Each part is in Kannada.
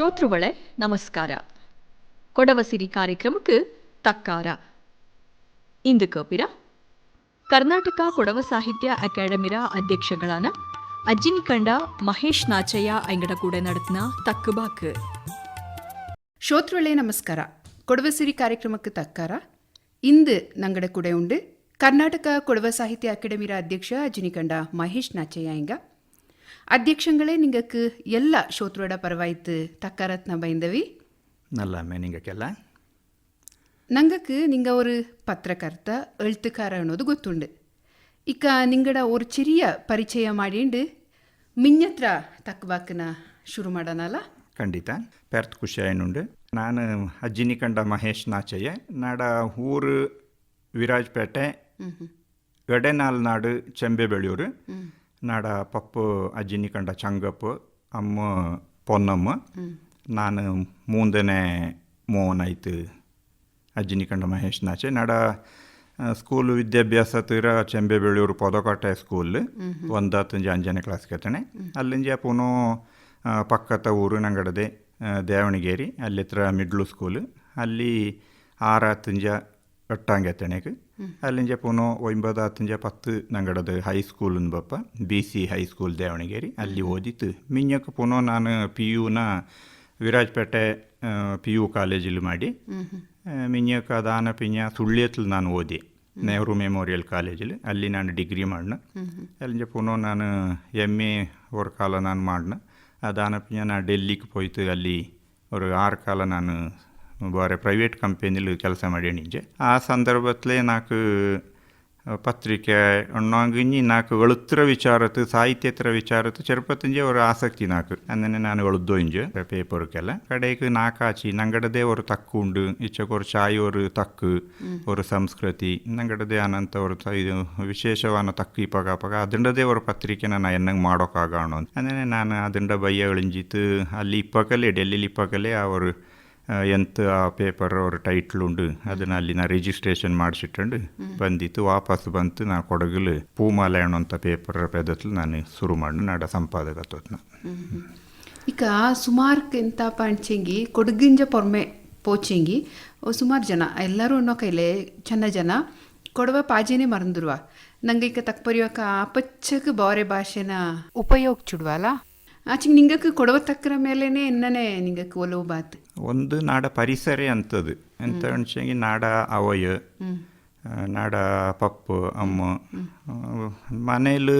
ಶ್ರೋತೃಗಳೇ, ನಮಸ್ಕಾರ. ಕೊಡವಸಿರಿ ಕಾರ್ಯಕ್ರಮಕ್ಕೆ ತಕ್ಕಾರ. ಇಂದು ಕಪಿರ ಕರ್ನಾಟಕ ಕೊಡವ ಸಾಹಿತ್ಯ ಅಕಾಡೆಮಿರ ಅಧ್ಯಕ್ಷಗಳಾನ ಅಜ್ಜಿನಿಕಂಡ ಮಹೇಶ್ ನಾಚಯ್ಯ ಐಂಗಡ ಕೂಡ ನಡೆತಿನ ತಕ್ಕಬಾಕ್. ಶ್ರೋತೃಗಳೇ, ನಮಸ್ಕಾರ. ಕೊಡವಸಿರಿ ಕಾರ್ಯಕ್ರಮಕ್ಕೆ ತಕ್ಕಾರ. ಇಂದು ನಂಗಡ ಕೂಡ ಉಂಡು ಕರ್ನಾಟಕ ಕೊಡವ ಸಾಹಿತ್ಯ ಅಕಾಡೆಮಿರ ಅಧ್ಯಕ್ಷ ಅಜಿನಿಕಂಡ ಮಹೇಶ್ ನಾಚಯ್ಯ ಇಂಗ ಅಧ್ಯಕ್ಷನ್ಗಳೇ ನಿಂಗಕ್ಕೆ ಎಲ್ಲ எல்லா ಪರವಾಯಿತು. ತಕ್ಕರತ್ನ தக்கரத்ன பைந்தவி நல்லாமே நீங்கக்கெல்லாம் ನಂಗಕ್ಕೆ ನಿಂಗ ಅವರು ಪತ್ರಕರ್ತ ಎಳ್ತುಕಾರ ಅನ್ನೋದು ಗೊತ್ತುಂಡು. ಈಗ ನಿಂಗಡ ಒಂದು ಚಿರಿಯ ಪರಿಚಯ ಮಾಡಿಂಡು ಮಿನ್ಯತ್ರ ತಕ್ಕಬಾಕನ ಶುರು ಮಾಡೋಣಲ್ಲ ಖಂಡಿತ. ಪೆರ್ತ್ ಖುಷಿಯಾಯನುಂಡು ನಾನು ಅಜ್ಜಿನಿ ಕಂಡ ಮಹೇಶ್ ನಾಚಯ್ಯ ನಾಡ ಊರು ವಿರಾಜ್ಪೇಟೆ ಎಡೆನಾಲ್ನಾಡು ಚೆಂಬೆ ಬೆಳೆಯೂರು ನಾಡ ಪಪ್ಪು ಅಜ್ಜಿನಿ ಕಂಡ ಚಂಗಪ್ಪು, ಅಮ್ಮ ಪೊನ್ನಮ್ಮ, ನಾನು ಮೂಂದನೇ ಆಯ್ತು ಅಜ್ಜಿನಿ ಕಂಡ ಮಹೇಶ್ ನಾಚೆ. ನಾಡ ಸ್ಕೂಲ್ ವಿದ್ಯಾಭ್ಯಾಸ ತೀರ ಚೆಂಬೆಬೆಳೂರು ಪೊದಕೋಟೆ ಸ್ಕೂಲ್. ಒಂದತ್ತಂಜ ಅಂಜನೇ ಕ್ಲಾಸ್ ಕೆತ್ತಣೆ ಅಲ್ಲಿಂಜ ಪುನಃ ಪಕ್ಕದ ಊರು ನಂಗಡದೆ ದೇವಣಗೇರಿ ಅಲ್ಲಿತ್ರ ಮಿಡ್ಲು ಸ್ಕೂಲ್. ಅಲ್ಲಿ ഒട്ടാങ്കെത്തണേക്ക് ಪುನೋ പൂനോ ഒമ്പത് അത്തഞ്ചെ പത്ത് ഞങ്ങളത് high school ബಪ್ಪ B C high school Davangere ಅಲ್ಲಿ ಓದಿತ್ತು ಮಿಂಜಕ್ಕೆ ಪುನೋ ನಾನು ಪಿ ಯುನ ವಿರಾಜಪೇಟೆ ಪಿ ಯು ಕಾಲೇಜಲ್ಲಿ ಮಾಡಿ ಮಿಂಜಕ್ಕೆ ಅದಾನ ಪಿಂಜ ನಾನು ಓದಿ ನೆಹರು ಮೆಮೋರಿಯಲ್ ಕಾಲೇಜಲ್ಲಿ ಅಲ್ಲಿ ನಾನು ಡಿಗ್ರಿ ಮಾಡಿನ ಅಲ್ಲಿಂಜ ಪುನೋ ನಾನು ಎಂ ಎ ಅವ್ರ ಕಾಲ ನಾನು ಮಾಡಿನ ಆ ಪಿಂಜ ನಾನು ಡೆಲ್ಲಿಗೆ ಹೋಯ್ತು ಅಲ್ಲಿ ಅವ್ರ ಆರು ಕಾಲ ನಾನು ಬೇರೆ ಪ್ರೈವೇಟ್ ಕಂಪೆನಿಲಿ ಕೆಲಸ ಮಾಡಿ ನಿಂಜೆ ಆ ಸಂದರ್ಭದಲ್ಲಿ ನಾಲ್ಕು ಪತ್ರಿಕೆ ಅಣ್ಣಿ ನಾಲ್ಕು ಒಳುತ್ರ ವಿಚಾರತ್ತು ಸಾಹಿತ್ಯತ್ರ ವಿಚಾರತ್ತು ಚೆರಪತ್ತಿಂಜೆ ಅವರು ಆಸಕ್ತಿ ನಾಲ್ಕು. ಅಂದನೆ ನಾನು ಒಳದ್ದು ಇಂಜೆ ಪೇಪರ್ಕೆಲ್ಲ ಕಡೆಗೆ ನಾಕಾಚಿ ನಂಗಡದೇ ಅವರು ತಕ್ಕು ಉಂಡು ಈಚೆಗೆ ಚಾಯಿ ಅವರು ತಕ್ಕು ಅವರು ಸಂಸ್ಕೃತಿ ನಂಗಡದೇ ಅನಂತ ಅವರು ಇದು ವಿಶೇಷವಾದ ತಕ್ಕು ಈ ಪಗ ಪಗ ಅದಂಡದೇ ಅವರು ಪತ್ರಿಕೆ ನಾನು ಎನ್ನಂಗೆ ಮಾಡೋಕ್ಕಾಗೋಣ ಅಂದನೆ ನಾನು ಅದಂಡ ಬಯ್ಯ ಇಳಿಂಜಿತ್ತು ಅಲ್ಲಿ ಇಪ್ಪಕಲೇ ಡೆಲ್ಲಿಲಿ ಇಪ್ಪಕಲೇ ಅವರು ಎಂತ ಆ ಪೇಪರ್ ಅವ್ರ ಟೈಟ್ಲ್ ಉಂಡು ಅದನ್ನ ಅಲ್ಲಿ ನಾ ರಿಜಿಸ್ಟ್ರೇಷನ್ ಮಾಡಿಸಿಟ್ಟು ಬಂದಿತ್ತು. ವಾಪಸ್ ಬಂತು ನಾ ಕೊಡಗಲು ಪೂಮಾಲಯಣ ಅಂತ ಪೇಪರ್ ಪೆದತ್ಲು ನಾನು ಶುರು ಮಾಡಿ ನಾಡ ಸಂಪಾದಕ ಈಗ ಸುಮಾರು ಎಂತ ಪಂಚೆಂಗಿ ಕೊಡಗಿಂಜ ಪೊರ್ಮೆ ಪೋಚೆಂಗಿ ಸುಮಾರು ಜನ ಎಲ್ಲರೂ ಅನ್ನೋ ಕೈಲೆ ಚೆನ್ನ ಜನ ಕೊಡವ ಪಾಜೇನೆ ಮರಂದಿರುವ. ನಂಗೆ ಈಗ ತಕ್ಪರಿಯೋಕ ಅಪಚ್ಚಕ ಬಾರೆ ಭಾಷೆನ ಉಪಯೋಗ ಚುಡ್ವಲ್ಲ ಆಚೆಗೆ ನಿಂಗಕ್ಕೆ ಕೊಡವ ತಕ್ಕರ ಮೇಲೇನೆ ಇನ್ನನೇ ನಿಂಗಕ್ಕೆ ಒಲವು ಬಾತ್. ಒಂದು ನಾಡ ಪರಿಸರ ಅಂತದು ಎಂತ ಅನ್ಸಂಗಿ ನಾಡ ಅವಯ ಆ, ನಾಡ ಪಪ್ಪು ಅಮ್ಮ ಮನೇಲಿ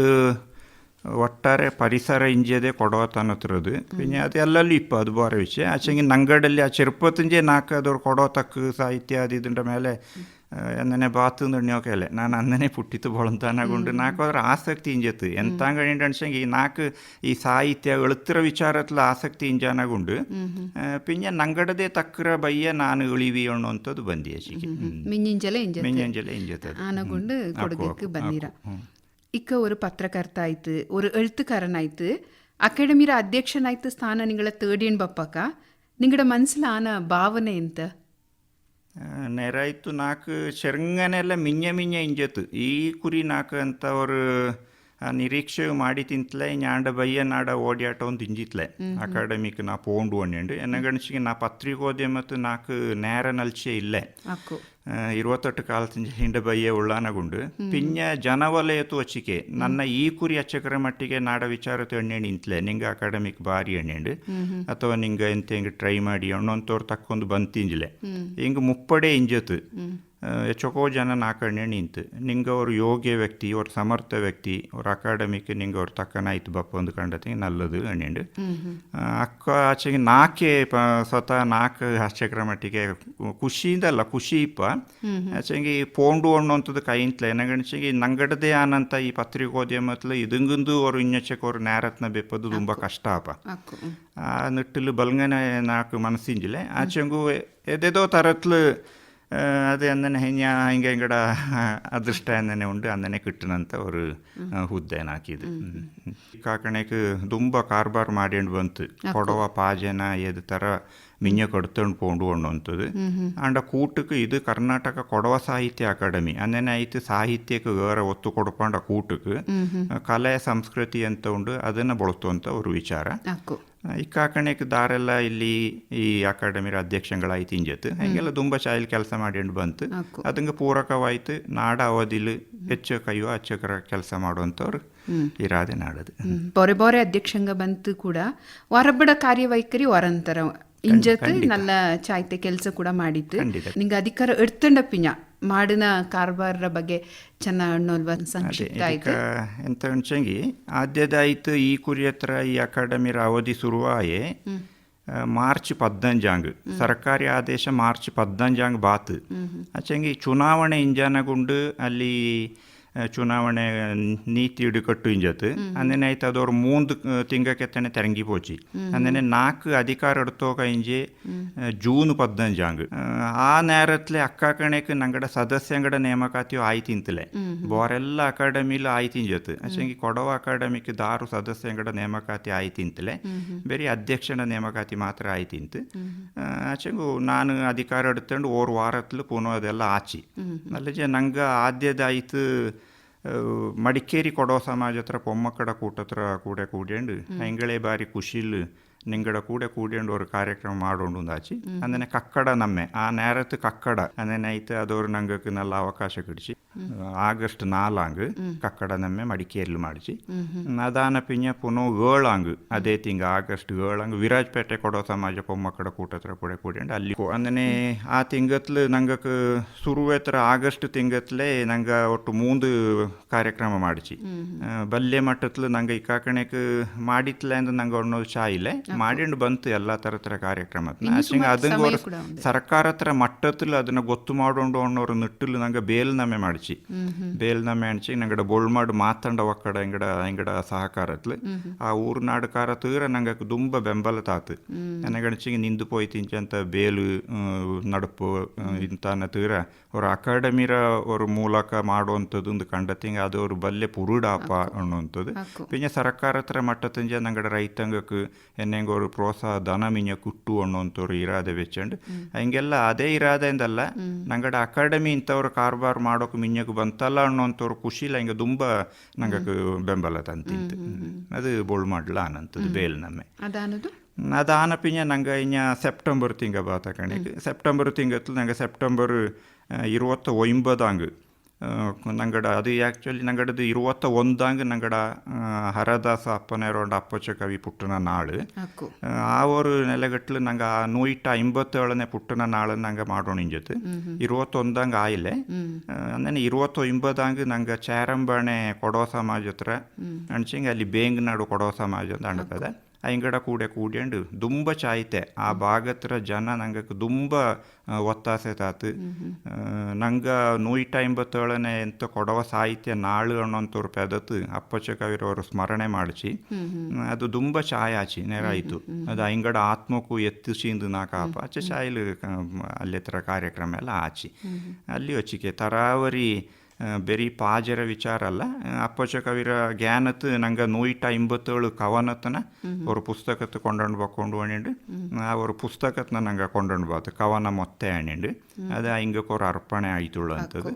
ಒಟ್ಟಾರೆ ಪರಿಸರ ಇಂಜದೆ ಕೊಡೋತನತ್ರದು പിന്നെ ಅದು ಎಲ್ಲಲ್ಲೂ ಇಪ್ಪ ಅದು ಬೇರೆ ವಿಷಯ ಆಚೆಗೆ ನಂಗಡಲ್ಲಿ ಆ ಚೆರುಪತ್ತಂಜೆ ನಾಲ್ಕು ಅದವ್ರು ಕೊಡೋ ತಕ್ಕ ಸಾಹಿತ್ಯ ಅದು ಇದ್ರ ಮೇಲೆ ನನ್ನೆ ಬಾತು ನುಣ್ಣೋಕೆ ಅಲ್ಲೇ ನಾನು ಅಂದನೇ ಪುಟ್ಟಿತ್ತು ಬೊಳಂತಾನಾಗುಂಡು ನಾಕು ಅದ್ರ ಆಸಕ್ತಿ ಇಂಜತ್ತು ಎಂತಾಂಗ್ ಕಣಿಂಡು ಅನ್ಸಂಗೆ ಈ ನಾಲ್ಕು ಈ ಸಾಹಿತ್ಯ ಎಳುತ್ತಿರ ವಿಚಾರತ್ಲ ಆಸಕ್ತಿ ಇಂಜಾನಾಗುಂಡು ಪಿಂಜ ನಂಗಡದೆ ತಕ್ಕರ ಬಯ್ಯ ನಾನು ಇಳಿವಿ ಅನ್ನೋಂಥದ್ದು ಬಂದಿ ಅಶಿಗೆ ಮಿಂಜಿಂಜಲೆ ಇಂಜ ಮಿಂಜಿಂಜಲೆ ಇಂಜತ್ತದು ಆನಗುಂಡು ಕೊಡಗಕ್ಕೆ ಬಂದಿರ ಇಕ್ಕ ಒಂದು ಪತ್ರಕರ್ತ ಆಯ್ತು ಒಂದು ಎಳುತ್ತುಕಾರನಾಯ್ತು ಅಕಾಡೆಮಿರ ಅಧ್ಯಕ್ಷನಾಯ್ತು ಸ್ಥಾನ ನಿಂಗಳ ತೇರ್ಡ್ ಏನು ಬಪ್ಪಕ್ಕ ನಿಂಗಡ ಮನಸ್ಸಿಲ ಆನ ಭಾವನೆ ಎಂತ ನೆರಾಯ್ತು ನಾಲ್ಕು ಶೆರಂಗನೆಲ್ಲ ಮಿಂಜ ಮಿಂಜ ಇಂಜತ್ತು. ಈ ಕುರಿ ನಾಲ್ಕು ಅಂತ ಅವರು ನಿರೀಕ್ಷೆ ಮಾಡಿ ತಿಂತಲೆ ಞಾಂಡ ಬಯ್ಯ ನಾಡ ಓಡ್ಯಾಟ ಒಂದು ಇಂಜಿತ್ಲೆ ಅಕಾಡೆಮಿಕ್ ನಾ ಪೋಂಡು ಅಣ್ಣೆಂಡು ಎನ್ನ ಗಣಸಿಗೆ ನಾ ಪತ್ರಿಕೋದ್ಯಮ ಮತ್ತು ನಾಲ್ಕು ನೇರ ನಲ್ಚೆ ಇಲ್ಲೇ. ഇരുപത്തെട്ട് കാലത്തിന് ಹಿಂದೆ ಬಯ್ಯೆ ಉಳ್ಳಾನಗುಂಡು ಪಿಂಜ ಜನವಲಯತು ವಚ್ಚಿಕೆ ನನ್ನ ಈ ಕುರಿ ಅಚ್ಚಕರ ಮಟ್ಟಿಗೆ ನಾಡ ವಿಚಾರ ಎಣ್ಣೆಣಿ ಇಂತ್ಲೆ ನಿಂಗೆ ಅಕಾಡೆಮಿಕ್ ಬಾರಿ ಎಣ್ಣೆಂಡು ಅಥವಾ ನಿಂಗೆ ಎಂತ ಹಿಂಗೆ ಟ್ರೈ ಮಾಡಿ ಅಣ್ಣೊಂತವ್ರು ತಕ್ಕೊಂದು ಬಂತಿಂಜಿಲೆ ಹಿಂಗೆ ಮುಪ್ಪಡೆ ಇಂಜತ್ತು ಎಚ್ಚೊಕೋ ಜನ ನಾಲ್ಕಣ್ಣೆ ನಿಂತು. ನಿಂಗೆ ಅವ್ರು ಯೋಗ್ಯ ವ್ಯಕ್ತಿ ಅವ್ರ ಸಮರ್ಥ ವ್ಯಕ್ತಿ ಅವ್ರ ಅಕಾಡೆಮಿಕ್ ನಿಂಗೆ ಅವ್ರು ತಕ್ಕನಾಯ್ತು ಬಪ್ಪ ಒಂದು ಕಂಡತಿ ನಲ್ಲದು ಅಣ್ಣೆಂಡು ಅಕ್ಕ ಆಚೆಗೆ ನಾಕೆ ಪ ಸ್ವತಃ ನಾಲ್ಕು ಆಚೆಕರ ಮಟ್ಟಿಗೆ ಖುಷಿಯಿಂದಲ್ಲ ಖುಷಿ ಇಪ್ಪ. ಆಚೆಗೆ ಪೋಂಡು ಅನ್ನುವಂಥದ್ದು ಕೈಂತ್ಲೆ ನಂಗಣಿಸಿಗೆ ನಂಗಡದೆ ಆನಂತ ಈ ಪತ್ರಿಕೋದ್ಯಮತ್ಲ ಇದಂಗಂದು ಅವ್ರು ಇನ್ನೊಚ್ಚಕ್ಕೆ ಅವ್ರು ನೇರತ್ನ ಬೆಪ್ಪದು ತುಂಬ ಕಷ್ಟ ಅಪ್ಪ. ಆ ನಿಟ್ಟಿಲು ಬಲ್ಗನೆ ನಾಲ್ಕು ಮನಸ್ಸಿಂಜಿಲೆ ಆಚೆಂಗು ಎದೆದೋ ತರತ್ಲು ಅದು ಅಂದನೆ ಹೆಂಗ ಹಿಂಗೆ ಹಿಂಗಡ ಅದೃಷ್ಟ ಅಂದನೆ ಉಂಡು ಅಂದನೆ ಕಿಟ್ಟನಂತ ಅವರು ಹುದ್ದೆನ ಹಾಕಿದ್ದು. ಕಾಕಣಕ್ಕೆ ತುಂಬ ಕಾರ್ಬಾರ್ ಮಾಡ್ಯಂಡು ಬಂತು. ಕೊಡವ ಪಾಜನ ಎದು ಥರ ಮಿಂಜ ಕೊಡ್ತಂಡು ಪೋಂಡು ಅನ್ನುವಂಥದ್ದು ಅಂಡ ಕೂಟಕ್ಕೆ ಇದು ಕರ್ನಾಟಕ ಕೊಡವ ಸಾಹಿತ್ಯ ಅಕಾಡೆಮಿ. ಅಂದನೆ ಐತೆ ಸಾಹಿತ್ಯಕ್ಕೆ ಗೌರ ಒತ್ತು ಕೊಡ್ಕೊಂಡ ಕೂಟಕ್ಕೆ ಕಲೆ ಸಂಸ್ಕೃತಿ ಅಂತ ಉಂಡು. ಅದನ್ನ ಬಳಸುವಂಥ ಅವ್ರ ವಿಚಾರ. ಈ ಕಾಕಣಕ್ಕೆ ದಾರೆಲ್ಲ ಇಲ್ಲಿ ಈ ಅಕಾಡೆಮಿ ಅಧ್ಯಕ್ಷಗಳಾಯ್ತು ಇಂಜತ್ ಹಂಗೆಲ್ಲ ತುಂಬ ಶಾಯಿಲ್ ಕೆಲಸ ಮಾಡಿಂಡ್ ಬಂತು. ಅದಂಗೆ ಪೂರಕವಾಯ್ತು. ನಾಡ ಅವಧಿಲು ಹೆಚ್ಚು ಕೈಯೋ ಅಚ್ಚಕರ ಕೆಲಸ ಮಾಡುವಂಥವ್ರು ಇರಾದೆ ನಾಡದು. ಬೋರೆ ಬೊರೆ ಅಧ್ಯಕ್ಷಂಗ ಬಂತು ಕೂಡ. ಹೊರಬಡ ಕಾರ್ಯವೈಖರಿ ಹೊರಂತರ ಇಂಜತ್ ನಲ್ಲ ಚಾಯ್ತೆ ಕೆಲಸ ಕೂಡ ಮಾಡಿತ್ತು. ನಿಂಗೆ ಅಧಿಕಾರ ಎಡ್ತಂಡ ಪಿಂಜ ಮಾಡಿನ ಕಾರ್ಬಾರ ಬಗ್ಗೆ ಚೆನ್ನ ಆದ್ಯದಾಯಿತು ಸಂಕ್ಷಿಪ್ತ ಆಯ್ತು ಇದಕ್ಕೆ ಎಂತ ಅನ್ಸಂಗಿ ಆದ್ಯದಾಯ್ತು ಈ ಕುರಿ ಹತ್ರ ಈ ಅಕಾಡೆಮಿ ಅವಧಿ ಸುರುವಾಯೆ ಮಾರ್ಚ್ ಪದ್ನಂಜಾಂಗ್ ಸರ್ಕಾರಿ ಆದೇಶ ಮಾರ್ಚ್ ಪದ್ನಂಜಾಂಗ್ ಬಾತ್. ಆಚಂಗಿ ಚುನಾವಣೆ ಇಂಜಾನಗುಂಡು ಅಲ್ಲಿ ಚುನಾವಣೆ ನೀತಿ ಇಡುಕಟ್ಟು ಇಂಜತ್ ಅಂದನೆ ಆಯ್ತು ಅದವ್ರು ಮೂಂದು ತಿಂಗಕ್ಕೆತ್ತನೆ ತೆರಂಗಿ ಪೋಚಿ. ಅಂದನೆ ನಾಲ್ಕು ಅಧಿಕಾರ ಎಡ್ತೋ ಕೈಂಜಿ ಜೂನ್ ಪದ್ನಂಜಾಂಗ್ ಆ, ಆ ನೇರತ್ಲೆ ಅಕ್ಕ ಕಣಕ್ಕೆ ನಂಗಡ ಸದಸ್ಯಂಗಡ ನೇಮಕಾತಿಯು ಆಯ್ತಿಂತಲೆ. ಬೋರೆಲ್ಲ ಅಕಾಡೆಮಿಲು ಆಯ್ತಿಂಜತ್ ಅಚಂಗಿ ಕೊಡವ ಅಕಾಡೆಮಿಕ್ ದಾರು ಸದಸ್ಯಂಗಡ ನೇಮಕಾತಿ ಆಯ್ತಿಂತಲೆ. ಬೇರೆ ಅಧ್ಯಕ್ಷನ ನೇಮಕಾತಿ ಮಾತ್ರ ಆಯ್ತಿಂತು. ಅಚಂಗು ನಾನು ಅಧಿಕಾರ ಎಡ್ತಂಡು ಓರ್ ವಾರತ್ಲು ಪುನಃ ಅದೆಲ್ಲ ಆಚಿ. ಅಲ್ಲಜೆ ನಂಗೆ ಆದ್ಯದಾಯ್ತು ಮಡಿಕೇರಿ ಕೊಡೋ ಸಮಾಜ ಹತ್ರ ಪೊಮ್ಮಕ್ಕಡ ಕೂಟ ಹತ್ರ ಕೂಡ ಕೂಡ್ಯಂಡು ಹೆಂಗಳೇ ಬಾರಿ ಖುಷಿಲ್ ನಿಂಗಡ ಕೂಡ ಕೂಡ್ಯಂಡು ஒரு ಕಾರ್ಯಕ್ರಮ ಮಾಡೋಣ ಆಚಿ. ಅಂದನೆ ಕಕ್ಕಡ ನಮ್ಮೆ. ಆ ನೇರತ್ ಕಕ್ಕಡ. ಅಂದನೆ ಐತೆ ಅದವ್ರು ನಂಗಕ್ಕೆ ನಲ್ಲ ಅವಕಾಶ ಕಿಡಿಸಿ. ಆಗಸ್ಟ್ ನಾಲಾಂಗ್ ಕಕ್ಕಡ ನಮ್ಮೆ ಮಡಿಕೇರಿಲಿ ಮಾಡಿಸಿ. ಅದಾನ ಪಿಂಜ ಪುನೋ ಏಳಾಂಗ್. ಅದೇ ತಿಂಗ ಆಗಸ್ಟ್ ಏಳಾಂಗ್ ವಿರಾಜ್ಪೇಟೆ ಕೊಡೋ ಸಮಾಜ ಪೊಮ್ಮಕ್ಕಡ ಕೂಟ ಹತ್ರ ಕೂಡ ಕೂಡ್ಯಂಡು ಅಲ್ಲಿ ಅಂದನೆ ಆ ತಿಂಗತ್ಲು ನಂಗಕ್ಕೆ ಶುರುವೇತರ ಆಗಸ್ಟ್ ತಿಂಗತ್ಲೆ ನಂಗ ಒಟ್ಟು ಮೂಂದು ಕಾರ್ಯಕ್ರಮ ಮಾಡಿಸಿ. ಬಲ್ಲೆ ಮಟ್ಟತ್ಲು ನಂಗ ಈ ಕಾಕಣಕ್ಕೆ ಮಾಡಿತ್ಲೆ ಅಂದ್ರೆ ನಂಗೆ ಅನ್ನೋದು ಚಾಯಿಲೆ. ಮಾಡಿಂಡು ಬಂತು ಎಲ್ಲ ಥರ ಥರ ಕಾರ್ಯಕ್ರಮ ಅವ್ರು ಸರ್ಕಾರ ಹತ್ರ ಮಟ್ಟದಲ್ಲಿ ಅದನ್ನ ಗೊತ್ತು ಮಾಡೋಂಡು ಅನ್ನೋರು ನಿಟ್ಟಿಲ್ ನಂಗೆ ಬೇಲ್ನಮೆ ಮಾಡಿಸಿ ಬೇಲ್ನಮೆ ಅಣಿಸಿ ನಂಗಡ ಬೊಳ್ಮಾಡು ಮಾತಾಂಡ ಒಕ್ಕಡ ಎಂಗಡ ಎಂಗಡ ಸಹಕಾರತ್ಲು. ಆ ಊರು ನಾಡುಕಾರ ತೀರ ನಂಗೆ ತುಂಬ ಬೆಂಬಲ ತಾತು ನನಗಣಿಸಿ ನಿಂದು ಪೋಯ್ತು ಇಂಚಂತ ಬೇಲು ನಡುಪು ಇಂತಾನ ತೀರ ಅವ್ರ ಅಕಾಡೆಮಿರ ಅವ್ರ ಮೂಲಕ ಮಾಡುವಂಥದ್ದು ಒಂದು ಕಂಡತಿಂಗ ಅದು ಅವ್ರ ಬಲ್ಲೆ ಪುರುಡಾಪ ಅನ್ನುವಂಥದ್ದು. ಪಿಂಜ ಸರ್ಕಾರ ಹತ್ರ ಮಟ್ಟತಂಜ ನಂಗಡ ರೈತಂಗಕ್ಕೆ ಎನ್ನೆಂಗೆ ಅವರು ಪ್ರೋತ್ಸಾಹ ಧನ ಮಿಂಜ ಕುಟ್ಟು ಅನ್ನುವಂಥವ್ರು ಇರಾದೆ ವೆಚ್ಚಂಡ್ ಹಂಗೆಲ್ಲ ಅದೇ ಇರಾದೆಂದಲ್ಲ ನಂಗಡ ಅಕಾಡೆಮಿ ಇಂಥವ್ರು ಕಾರ್ಬಾರ್ ಮಾಡೋಕೆ ಮಿಂಜಕ್ಕೆ ಬಂತಲ್ಲ ಅನ್ನೋಂಥವ್ರು ಇಲ್ಲ ಹಿಂಗೆ ತುಂಬ ನಂಗೆ ಬೆಂಬಲ ತಂತಿಂತು ಅದು ಬೋಳ್ ಮಾಡ್ಲಾ ಅನ್ನಂಥದ್ದು ಬೇಲ್ ನಮ್ಮೆ ನಾ ಅದಾನಪ್ಪ ಇನ್ಯ ನಂಗೆ ಇನ್ಯ ಸೆಪ್ಟೆಂಬರ್ ತಿಂಗ ಬಾತ ಕಣಿಕ ಸೆಪ್ಟೆಂಬರ್ ತಿಂಗತ್ ನಂಗೆ ಸೆಪ್ಟೆಂಬರ್ ಇರ್ವತ್ತ ಒಂಬದಾಂಗ ನಂಗಡ ಅದು ಆ್ಯಕ್ಚುಲಿ ನಂಗಡದು ಇರುವತ್ತ ಒಂದಾಂಗ ನಂಗಡ ಹರದಾಸ ಅಪ್ಪನೆ ರೌಂಡ್ ಅಪ್ಪಚ ಕವಿ ಪುಟ್ಟನ ನಾಳು. ಆವರ ನೆಲೆಗಟ್ಟಲು ನಂಗ ಆ ನೂಯ್ಟ ಎಂಬತ್ತೇಳನೆ ಪುಟ್ಟನ ನಾಳೆ ನಂಗೆ ಮಾಡೋಣ ನಿಂಜತ್ ಇವತ್ತೊಂದಾಂಗ ಆಯಿಲ್ಲ ಅಂದನ ಇರುವತ್ತ ಒಂಬದಾಂಗ ನಂಗ ಚೇರಂಬಣೆ ಕೊಡೋ ಸಮಾಜ ಹತ್ರ ಅನ್ಚಿಂಗ ಅಲ್ಲಿ ಬೇಂಗಿನಡು ಕೊಡೊ ಸಮಾಜ ಅಂತ ಅಣ್ಣದ ಐಂಗಡ ಕೂಡೆ ಕೂಡ್ಯಂಡು ದುಂಬ ಚಾಯ್ತೆ. ಆ ಭಾಗತ್ರ ಜನ ನಂಗೆ ದುಂಬ ಒತ್ತಾಸೆ ತಾತು ನಂಗೆ ನೂಟ ಎಂಬತ್ತೇಳನೇ ಎಂತ ಕೊಡವ ಸಾಹಿತ್ಯ ನಾಳು ಅನ್ನೋಂಥವ್ರು ಪೆದತ್ತು ಅಪ್ಪಚ್ಚ ಕವಿರವರು ಸ್ಮರಣೆ ಮಾಡಿಸಿ. ಅದು ದುಂಬ ಛಾಯಾಚಿ ನೆರಾಯಿತು ಅದು ಐಂಗಡ ಆತ್ಮಕ್ಕೂ ಎತ್ತಿಸಿಂದು ನಾ ಕಾಪ ಅಚ್ಚ ಛಾಯಲು ಅಲ್ಲಿ ಹತ್ರ ಕಾರ್ಯಕ್ರಮ ಎಲ್ಲ ಆಚಿ. ಅಲ್ಲಿ ವಚ್ಚಿಕೆ ತರಾವರಿ ಬೆರಿ ಪಾಜರ ವಿಚಾರ ಅಲ್ಲ. ಅಪ್ಪಚ ಕವಿರ ಜ್ಞಾನತ್ ನಂಗೆ ನೂಯಿಟ ಐಂಬತ್ತೇಳು ಕವನತನ ಅವ್ರ ಪುಸ್ತಕತ್ ಕೊಂಡೊಂಡು ಕೊಂಡು ಅಣಿಂಡು ಅವ್ರ ಪುಸ್ತಕತ್ನ ನಂಗೆ ಕೊಂಡೊಂಡು ಬಾತು ಕವನ ಮೊತ್ತೆ ಅಣಿಂಡು ಅದು ಅವ್ರ ಅರ್ಪಣೆ ಆಯ್ತುಳು ಅಂತದ್ದು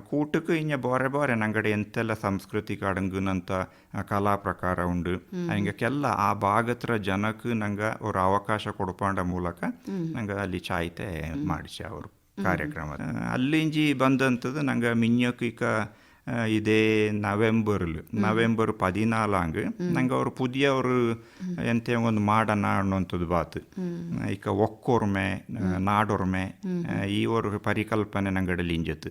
ಕೂಟಕ್ಕೆ ಇನ್ನ ಬೋರೆ ಬೋರೆ ನಂಗಡೆ ಎಂತೆಲ್ಲ ಸಂಸ್ಕೃತಿ ಕಡಂಗುನಂತ ಕಲಾ ಪ್ರಕಾರ ಉಂಡು. ಹಿಂಗಕ್ಕೆಲ್ಲ ಆ ಭಾಗತ್ರ ಜನಕ್ಕೆ ನಂಗೆ ಅವ್ರ ಅವಕಾಶ ಕೊಡ್ಪಾಂಡ ಮೂಲಕ ನಂಗೆ ಅಲ್ಲಿ ಚಾಯ್ತೆ ಮಾಡಿಸಿ ಅವರು. ಕಾರ್ಯಕ್ರಮ ಅಲ್ಲಿಂಜಿ ಬಂದಂಥದ್ದು ನಂಗೆ ಮಿನ್ಯೋಕಿಕ ಇದೇ ನವೆಂಬರ್ ನವೆಂಬರ್ ಪದಿನಾಲಾಂಗ್ ನಂಗೆ ಅವ್ರು ಪುದಿಯ ಅವರು ಎಂತ ಒಂದು ಮಾಡಣ ಅನ್ನೋಂಥದ್ದು ಬಾತು. ಈಗ ಒಕ್ಕೊರ್ಮೆ ನಾಡೊರ್ಮೆ ಈ ಅವ್ರ ಪರಿಕಲ್ಪನೆ ನಂಗಡ ಲಿಂಜತ್ತು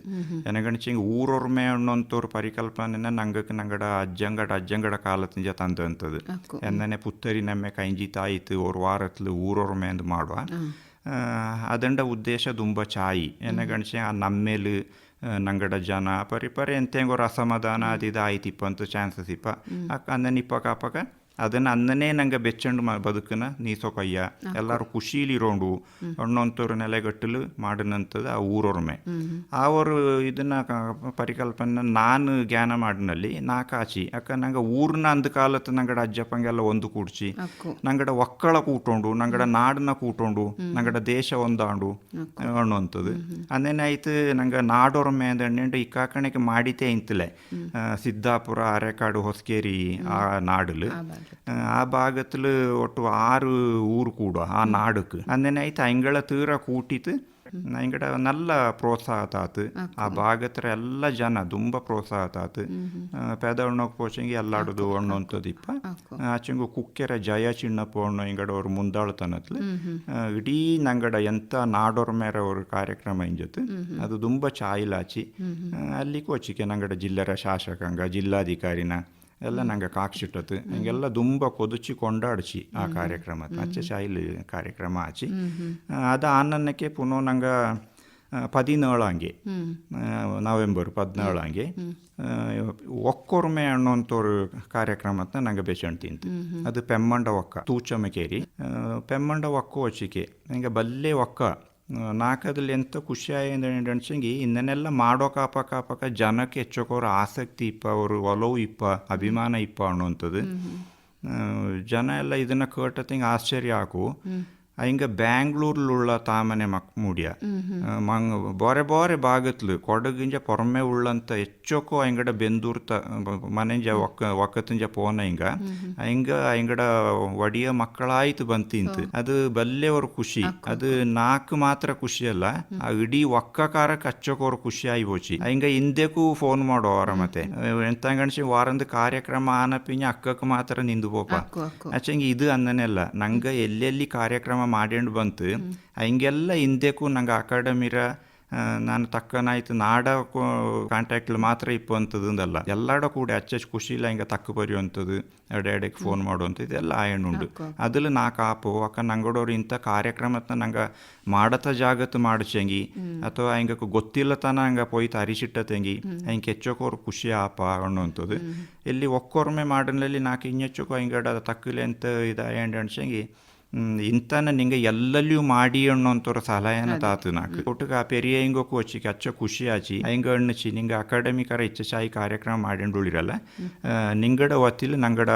ಎನಗಣಿಸಿ ಊರೊರ್ಮೆ ಅನ್ನೋಂಥವ್ರ ಪರಿಕಲ್ಪನೆನ ನಂಗೆ ನಂಗಡ ಅಜ್ಜಂಗಡ ಅಜ್ಜಂಗಡ ಕಾಲದಿಂದ ತಂದಂಥದ್ದು. ಎಂದನೆ ಪುತ್ತರಿ ನಮ್ಮೆ ಕೈಂಜಿ ತಾಯಿತು ಅವ್ರ ವಾರತ್ಲು ಊರೊರ್ಮೆ ಅಂದು ಮಾಡುವ. ಅದಂಡ ಉದ್ದೇಶ ತುಂಬ ಚಾಯಿ ಎನ್ನ കാണിച്ചാൽ ಆ ನಮ್ಮೇಲು ನಂಗಡ ಜನ ಪರಿ ಪರಿ ಎಂತೆಂಗೊರು ಅಸಮಾಧಾನ ಅದಿದ ಆಯ್ತಿಪ್ಪ ಅಂತ ಚಾನ್ಸಸ್ ಇಪ್ಪ ಇಪ್ಪ ಕಾಪಕ ಅದನ್ನು ಅನ್ನನೇ ನಂಗೆ ಬೆಚ್ಚಂಡು ಮ ಬದುಕನ ನೀಸೋಕಯ್ಯ ಎಲ್ಲರೂ ಖುಷಿಲಿರೋಂಡು. ಅಣ್ಣೊಂತವ್ರು ನೆಲೆಗಟ್ಟಲು ಮಾಡಿನಂಥದ್ದು ಆ ಊರೊರ್ಮೆ. ಅವರು ಇದನ್ನ ಪರಿಕಲ್ಪನೆ ನಾನು ಜ್ಞಾನ ಮಾಡಿನಲ್ಲಿ ನಾ ಕಾಚಿ ಅಕ್ಕ ನಂಗೆ ಊರ್ನ ಅಂದ ಕಾಲತ್ತು ನಂಗಡ ಅಜ್ಜಪ್ಪಂಗೆಲ್ಲ ಒಂದು ಕೂಡ್ಸಿ ಅಕ್ಕು. ನಂಗಡ ಒಕ್ಕಳ ಕೂಟೊಂಡು ನಂಗಡ ನಾಡನ್ನ ಕೂಟೊಂಡು ನಂಗಡ ದೇಶ ಒಂದಾಂಡು ಅನ್ನುವಂಥದ್ದು. ಅಂದೇನಾಯ್ತು ನಂಗೆ ನಾಡೊರ್ಮೆ ಅಂದ್ರೆ ಈ ಕಾಕಣಕ್ಕೆ ಮಾಡಿತೇ ಇಂತಲೇ. ಸಿದ್ದಾಪುರ ಅರೆಕಾಡು ಹೊಸಕೇರಿ ಆ ನಾಡಲು ആ ಒಟ್ಟು ಆರು ആറ് ಕೂಡ ಆ ആ നാടുക്ക് അങ്ങനെയായിട്ട് അങ്ങളെ ತೀರ ಕೂಟಿತ್ತು ಅಂಗಡ ನಲ್ಲ ಪ್ರೋತ್ಸಾಹ ತಾತು ಆ ಭಾಗತ್ರ ಎಲ್ಲ ಜನ ತುಂಬ ಪ್ರೋತ್ಸಾಹ ತಾತು ಪೆದ ಉಣ್ಣೋಕೆ ಪೋಚಂಗಿ ಅಲ್ಲಾಡೋದು ಅಣ್ಣಂಥದ್ದು ಇಪ್ಪ ಆಚೆಂಗು ಕುಕ್ಕೆರ ಜಯ ಚಿನ್ನಪ್ಪ ಅಣ್ಣು ಹಿಂಗಡೆ ಅವ್ರು ಮುಂದಾಳ್ತನತ್ಲು ಇಡೀ ನಂಗಡ ಎಂತ ನಾಡೋರ್ ಮೇರೆ ಅವ್ರ ಕಾರ್ಯಕ್ರಮ ಇಂಜತ್ತು ಅದು ತುಂಬಾ ಚಾಯಿಲಾಚಿ. ಅಲ್ಲಿ ಕೋಚಿಕೆ ನಂಗಡ ಜಿಲ್ಲರ ಶಾಸಕಾಂಗ ಜಿಲ್ಲಾಧಿಕಾರಿನ ಎಲ್ಲ ನಂಗೆ ಕಾಕ್ಷಿಟ್ಟತ್ತು ಹಿಂಗೆಲ್ಲ ತುಂಬ ಕೊದುಚಿ ಕೊಂಡಾಡ್ಚಿ ಆ ಕಾರ್ಯಕ್ರಮ ಅಚ್ಚ ಶಾಯಿಲಿ ಕಾರ್ಯಕ್ರಮ ಆಚಿ. ಅದು ಆನನ್ನಕ್ಕೆ ಪುನಃ ನಂಗೆ ಪದಿನೇಳಂಗೆ ನವೆಂಬರ್ ಪದಿನೇಳಂಗೆ ಒಕ್ಕೊರ್ಮೆ ಅನ್ನೋಂಥವ್ರು ಕಾರ್ಯಕ್ರಮದ ನಂಗೆ ಬೇಸಣ್ ತಿಂತು. ಅದು ಪೆಮ್ಮಂಡ ಒಕ್ಕ ತೂಚಮಕೇರಿ. ಪೆಮ್ಮಂಡ ಒಕ್ಕ ವಚಿಕೆ ನಂಗೆ ಬಲ್ಲೆ ಒಕ್ಕ ನಾಲ್ಕದಲ್ಲಿ ಎಂಥ ಖುಷಿ ಆಯ್ತು ಅನ್ಸಂಗಿ ಇನ್ನನ್ನೆಲ್ಲ ಮಾಡೋ ಕಾಪ ಕಾಪಕ ಜನಕ್ಕೆ ಹೆಚ್ಚೋಕೋರ ಆಸಕ್ತಿ ಇಪ್ಪ ಅವರು ಒಲವು ಇಪ್ಪ ಅಭಿಮಾನ ಇಪ್ಪ ಅನ್ನುವಂಥದ್ದು. ಆ, ಜನ ಎಲ್ಲ ಇದನ್ನ ಕೇಟತ್ತಿಂಗ್ ಆಶ್ಚರ್ಯ ಆಕು ఇంకా ബാംഗ്ലൂരിലുള്ള ತಾಮನೆ മക്മൂടിയ ಮಂಗ ಬೋರೆ ಬೋರೆ ಭಾಗತ್ಲು ಕೊಡಗಿಂಜ ಪೊರಮೆ ಉಳ್ಳಂತ ಹೆಚ್ಚೋಕೋ ಬೆಂದೂರ್ ತ ಮನೆಂಜ ವಕ್ಕ ಒಕ್ಕತ್ತಿಂಜ ಪೋನ ಹಿಂಗ ಹಿಂಗ ಅಂಗಡ ಒಡಿಯ ಮಕ್ಕಳಾಯ್ತು ಬಂತಿಂತ. ಅದು ಬಲ್ಲೆವ್ರ ಖುಷಿ. ಅದು ನಾಕ್ ಮಾತ್ರ ಖುಷಿ ಅಲ್ಲ. ಆ ಇಡೀ ಒಕ್ಕಕಾರ ಕಚ್ಚೋಕೋರ್ ಖುಷಿ ಆಯ್ ಹೋಚಿ ಹಿಂಗ ಇಂದೆಕು ಫೋನ್ ಮಾಡೋ ಅವರ ಮತ್ತೆ. ಎಂತ ಗಣಸಿ ವಾರಂದ ಕಾರ್ಯಕ್ರಮ ಆನಪಿಂಜ ಅಕ್ಕಕ್ಕೆ ಮಾತ್ರ ನಿಂದು ಪೋಪ. ಅಚ್ಚಂಗೆ ಇದು ಅನ್ನನೆಲ್ಲ. ನಂಗ ಎಲ್ಲೆಲ್ಲಿ ಕಾರ್ಯಕ್ರಮ ಮಾಡ್ಯಂಡು ಬಂತು. ಹಿಂಗೆಲ್ಲ ಹಿಂದೆಕ್ಕೂ ನಂಗೆ ಅಕಾಡೆಮಿರ ನಾನು ತಕ್ಕನಾಯ್ತು ನಾಡ ಕಾಂಟ್ಯಾಕ್ಟ್ ಮಾತ್ರ ಇಪ್ಪಂಥದ್ದಲ್ಲ ಎಲ್ಲಾಡ ಕೂಡ ಅಚ್ಚ ಖುಷಿಲ್ಲ ಹಿಂಗೆ ತಕ್ಕ ಬರೆಯುವಂಥದ್ದು ಎಡೆಡೆಗೆ ಫೋನ್ ಮಾಡುವಂಥದ್ದು ಇದೆಲ್ಲ ಆಯಣ್ಣುಂಡು ಅದ್ರಲ್ಲಿ ನಾ ಕಾಪು ಅಕ್ಕ ನಂಗಡೋರು ಇಂಥ ಕಾರ್ಯಕ್ರಮತ್ನ ನಂಗೆ ಮಾಡತ ಜಾಗತ್ತು ಮಾಡಿಸಂಗಿ ಅಥವಾ ಹಿಂಗೆ ಗೊತ್ತಿಲ್ಲತನ ಹಂಗೆ ಪೋಯ್ತು ಅರಿಸಿಟ್ಟತೆಂಗಿ ಹಿಂಗೆ ಹೆಚ್ಚೋಕೋರು ಖುಷಿ ಆಪ ಅನ್ನುವಂಥದ್ದು ಇಲ್ಲಿ ಒಕ್ಕೊರ್ಮೆ ಮಾಡಿನಲ್ಲಿ ನಾಲ್ಕು ಇನ್ನೆಚ್ಚೋಕೋ ಹಿಂಗಡ ತಕ್ಕಲೆ ಅಂತ ಇದು ಆಯಂಡ್ ಅನ್ಸಂಗಿ ಹ್ಮ್, ಇಂತನ ನಿಂಗೆ ಎಲ್ಲಲ್ಲಿಯೂ ಮಾಡಿ ಅನ್ನೋಂಥವ್ರ ಸಲಹೆನ ತಾತು ನಾಕು ಒಟ್ಟಿಗೆ ಆ ಪೆರಿಯ ಹಿಂಗೋಕು ವಚ್ಚಿಗೆ ಅಚ್ಚ ಖುಷಿ ಆಚಿ ಹಿಂಗ ಅಣ್ಣಚಿ ನಿಂಗೆ ಅಕಾಡೆಮಿಕರ ಇಚ್ಛಾಯಿ ಕಾರ್ಯಕ್ರಮ ಮಾಡಿಂಡು ಉಳಿರಲ್ಲ ಆ, ನಿಂಗಡ ಒತ್ತಿಲ್ ನಂಗಡ